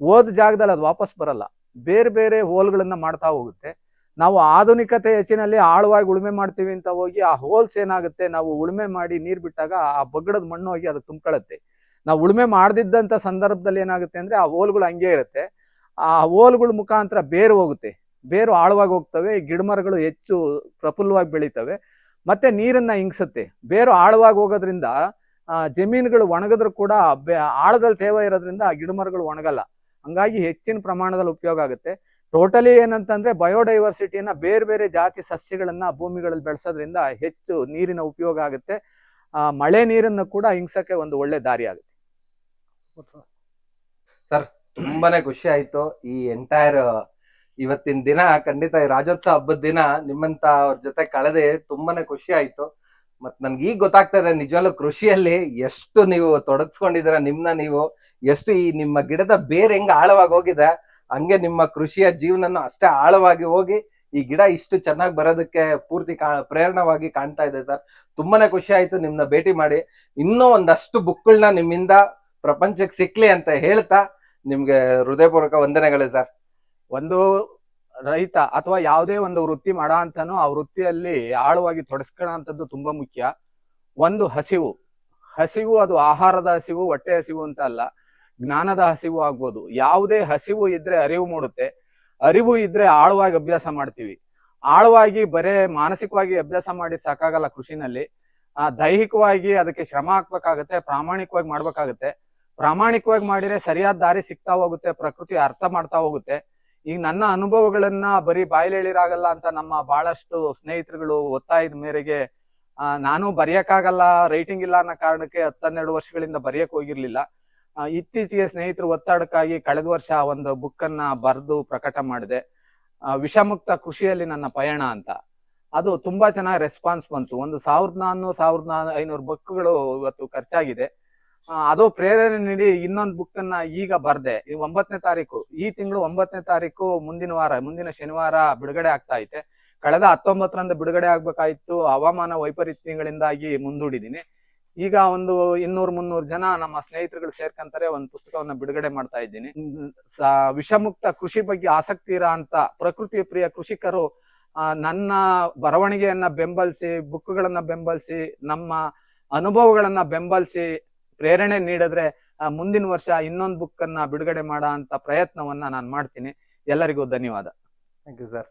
ಓದ್ ಜಾಗದಲ್ಲಿ ಅದು ವಾಪಸ್ ಬರಲ್ಲ. ಬೇರೆ ಬೇರೆ ಹೋಲ್ಗಳನ್ನ ಮಾಡ್ತಾ ಹೋಗುತ್ತೆ. ನಾವು ಆಧುನಿಕತೆ ಹೆಚ್ಚಿನಲ್ಲಿ ಆಳವಾಗಿ ಉಳುಮೆ ಮಾಡ್ತೀವಿ ಅಂತ ಹೋಗಿ ಆ ಹೋಲ್ಸ್ ಏನಾಗುತ್ತೆ? ನಾವು ಉಳುಮೆ ಮಾಡಿ ನೀರು ಬಿಟ್ಟಾಗ ಆ ಬಗ್ಗಡದ ಮಣ್ಣು ಹೋಗಿ ಅದು ತುಂಬ್ಕೊಳ್ಳುತ್ತೆ ನಾವು ಉಳುಮೆ ಮಾಡದಿದ್ದಂತ ಸಂದರ್ಭದಲ್ಲಿ ಏನಾಗುತ್ತೆ ಅಂದ್ರೆ ಆ ಹೋಲ್ಗಳು ಹಂಗೆ ಇರುತ್ತೆ. ಆ ಹೋಲ್ಗಳ ಮುಖಾಂತರ ಬೇರು ಹೋಗುತ್ತೆ. ಬೇರು ಆಳವಾಗಿ ಹೋಗ್ತವೆ ಗಿಡಮರಗಳು ಹೆಚ್ಚು ಪ್ರಫುಲ್ಲವಾಗಿ ಬೆಳೀತವೆ, ಮತ್ತೆ ನೀರನ್ನ ಹಿಂಗ್ಸುತ್ತೆ ಬೇರು ಆಳವಾಗಿ ಹೋಗೋದ್ರಿಂದ ಜಮೀನುಗಳು ಒಣಗಿದ್ರು ಕೂಡ ಬೆ- ಆಳದಲ್ಲಿ ತೇವ ಇರೋದ್ರಿಂದ ಆ ಗಿಡಮರಗಳು ಒಣಗಲ್ಲ. ಹಂಗಾಗಿ ಹೆಚ್ಚಿನ ಪ್ರಮಾಣದಲ್ಲಿ ಉಪಯೋಗ ಆಗುತ್ತೆ. ಟೋಟಲಿ ಏನಂತಂದ್ರೆ ಬಯೋಡೈವರ್ಸಿಟಿಯನ್ನ ಬೇರೆ ಬೇರೆ ಜಾತಿ ಸಸ್ಯಗಳನ್ನ ಭೂಮಿಗಳಲ್ಲಿ ಬೆಳೆಸೋದ್ರಿಂದ ಹೆಚ್ಚು ನೀರಿನ ಉಪಯೋಗ ಆಗುತ್ತೆ. ಆ ಮಳೆ ನೀರನ್ನು ಕೂಡ ಹಿಂಸಕ್ಕೆ ಒಂದು ಒಳ್ಳೆ ದಾರಿ ಆಗುತ್ತೆ. ಸರ್ ತುಂಬಾನೇ ಖುಷಿ ಆಯ್ತು. ಈ ಎಂಟೈರ್ ಇವತ್ತಿನ ದಿನ ಖಂಡಿತ ಈ ರಾಜ್ಯೋತ್ಸವ ಹಬ್ಬದ ದಿನ ನಿಮ್ಮಂತ ಅವ್ರ ಜೊತೆ ಕಳೆದೆ ತುಂಬಾನೇ ಖುಷಿ ಆಯ್ತು. ಮತ್ ನನ್ಗೆ ಈಗ ಗೊತ್ತಾಗ್ತಾ ಇದೆ, ನಿಜವಾಗ್ಲೂ ಕೃಷಿಯಲ್ಲಿ ಎಷ್ಟು ನೀವು ತೊಡಗಿಸ್ಕೊಂಡಿದ್ದೀರಾ, ನಿಮ್ನ ನೀವು ಎಷ್ಟು ಈ ನಿಮ್ಮ ಗಿಡದ ಬೇರ್ ಹೆಂಗ ಆಳವಾಗಿ ಹೋಗಿದೆ, ಹಂಗೆ ನಿಮ್ಮ ಕೃಷಿಯ ಜೀವನನ ಅಷ್ಟೇ ಆಳವಾಗಿ ಹೋಗಿ ಈ ಗಿಡ ಇಷ್ಟು ಚೆನ್ನಾಗಿ ಬರೋದಕ್ಕೆ ಪೂರ್ತಿ ಕಾ, ಪ್ರೇರಣವಾಗಿ ಕಾಣ್ತಾ ಇದೆ ಸರ್. ತುಂಬಾನೇ ಖುಷಿ ಆಯ್ತು ನಿಮ್ನ ಭೇಟಿ ಮಾಡಿ. ಇನ್ನೂ ಒಂದಷ್ಟು ಬುಕ್ಗಳನ್ನ ನಿಮ್ಮಿಂದ ಪ್ರಪಂಚಕ್ಕೆ ಸಿಕ್ಲಿ ಅಂತ ಹೇಳ್ತಾ ನಿಮ್ಗೆ ಹೃದಯಪೂರ್ವಕ ವಂದನೆಗಳು ಸರ್. ಒಂದು ರೈತ ಅಥವಾ ಯಾವುದೇ ಒಂದು ವೃತ್ತಿ ಮಾಡೋ ಅಂತಾನು ಆ ವೃತ್ತಿಯಲ್ಲಿ ಆಳವಾಗಿ ತೊಡಸ್ಕೊಳ್ಳೋ ತುಂಬಾ ಮುಖ್ಯ. ಒಂದು ಹಸಿವು. ಹಸಿವು ಅದು ಆಹಾರದ ಹಸಿವು, ಹೊಟ್ಟೆ ಹಸಿವು ಅಂತ ಅಲ್ಲ, ಜ್ಞಾನದ ಹಸಿವು ಆಗ್ಬೋದು. ಯಾವುದೇ ಹಸಿವು ಇದ್ರೆ ಅರಿವು ಮೂಡುತ್ತೆ. ಅರಿವು ಇದ್ರೆ ಆಳವಾಗಿ ಅಭ್ಯಾಸ ಮಾಡ್ತೀವಿ. ಆಳವಾಗಿ ಬರೇ ಮಾನಸಿಕವಾಗಿ ಅಭ್ಯಾಸ ಮಾಡಿದ್ ಸಾಕಾಗಲ್ಲ ಕೃಷಿನಲ್ಲಿ. ಆ, ದೈಹಿಕವಾಗಿ ಅದಕ್ಕೆ ಶ್ರಮ ಹಾಕ್ಬೇಕಾಗತ್ತೆ, ಪ್ರಾಮಾಣಿಕವಾಗಿ ಮಾಡ್ಬೇಕಾಗತ್ತೆ. ಪ್ರಾಮಾಣಿಕವಾಗಿ ಮಾಡಿದ್ರೆ ಸರಿಯಾದ ದಾರಿ ಸಿಗ್ತಾ ಹೋಗುತ್ತೆ, ಪ್ರಕೃತಿ ಅರ್ಥ ಮಾಡ್ತಾ ಹೋಗುತ್ತೆ. ಈಗ ನನ್ನ ಅನುಭವಗಳನ್ನ ಬರೀ ಬಾಯಲ್ಲಿ ಹೇಳಿರಾಗಲ್ಲ ಅಂತ ನಮ್ಮ ಬಹಳಷ್ಟು ಸ್ನೇಹಿತರುಗಳು ಒತ್ತಾಯದ ಮೇರೆಗೆ ನಾನು ಬರೆಯಕ್ಕಾಗಲ್ಲ ರೈಟಿಂಗ್ ಇಲ್ಲ ಅನ್ನೋ ಕಾರಣಕ್ಕೆ ಹತ್ತನ್ನೆರಡು ವರ್ಷಗಳಿಂದ ಬರೆಯಕ್ ಹೋಗಿರ್ಲಿಲ್ಲ. ಇತ್ತೀಚೆಗೆ ಸ್ನೇಹಿತರು ಒತ್ತಾಡಕ್ಕಾಗಿ ಕಳೆದ ವರ್ಷ ಒಂದು ಬುಕ್ ಅನ್ನ ಬರೆದು ಪ್ರಕಟ ಮಾಡಿದೆ. ವಿಷಮುಕ್ತ ಖುಷಿಯಲ್ಲಿ ನನ್ನ ಪಯಣ ಅಂತ. ಅದು ತುಂಬಾ ಚೆನ್ನಾಗಿ ರೆಸ್ಪಾನ್ಸ್ ಬಂತು. ಒಂದು ಸಾವಿರದ ನಾನ್ನೂರು, ಸಾವಿರದ ಐನೂರು ಬುಕ್ಗಳು ಇವತ್ತು ಖರ್ಚಾಗಿದೆ. ಅದು ಪ್ರೇರಣೆ ನೀಡಿ ಇನ್ನೊಂದು ಬುಕ್ ಅನ್ನ ಈಗ ಬರ್ದೆ. ಒಂಬತ್ತನೇ ತಾರೀಕು, ಈ ತಿಂಗಳು ಒಂಬತ್ತನೇ ತಾರೀಕು ಮುಂದಿನ ವಾರ, ಮುಂದಿನ ಶನಿವಾರ ಬಿಡುಗಡೆ ಆಗ್ತಾ ಐತೆ. ಕಳೆದ ಹತ್ತೊಂಬತ್ತರಂದು ಬಿಡುಗಡೆ ಆಗ್ಬೇಕಾಯ್ತು. ಹವಾಮಾನ ವೈಪರೀತ್ಯಗಳಿಂದಾಗಿ ಮುಂದೂಡಿದೀನಿ ಈಗ ಒಂದು ಇನ್ನೂರ್ ಮುನ್ನೂರು ಜನ ನಮ್ಮ ಸ್ನೇಹಿತರುಗಳು ಸೇರ್ಕಂತಾರೆ, ಒಂದು ಪುಸ್ತಕವನ್ನ ಬಿಡುಗಡೆ ಮಾಡ್ತಾ ಇದ್ದೀನಿ. ವಿಷಮುಕ್ತ ಕೃಷಿ ಬಗ್ಗೆ ಆಸಕ್ತಿ ಇರೋ ಅಂತ ಪ್ರಕೃತಿ ಪ್ರಿಯ ಕೃಷಿಕರು ನನ್ನ ಬರವಣಿಗೆಯನ್ನ ಬೆಂಬಲಿಸಿ ಬುಕ್ಗಳನ್ನ ಬೆಂಬಲಿಸಿ, ನಮ್ಮ ಅನುಭವಗಳನ್ನ ಬೆಂಬಲಿಸಿ ಪ್ರೇರಣೆ ನೀಡಿದ್ರೆ ಆ, ಮುಂದಿನ ವರ್ಷ ಇನ್ನೊಂದು ಬುಕ್ ಅನ್ನ ಬಿಡುಗಡೆ ಮಾಡೋ ಅಂತ ಪ್ರಯತ್ನವನ್ನ ನಾನು ಮಾಡ್ತೀನಿ. ಎಲ್ಲರಿಗೂ ಧನ್ಯವಾದ. Thank you sir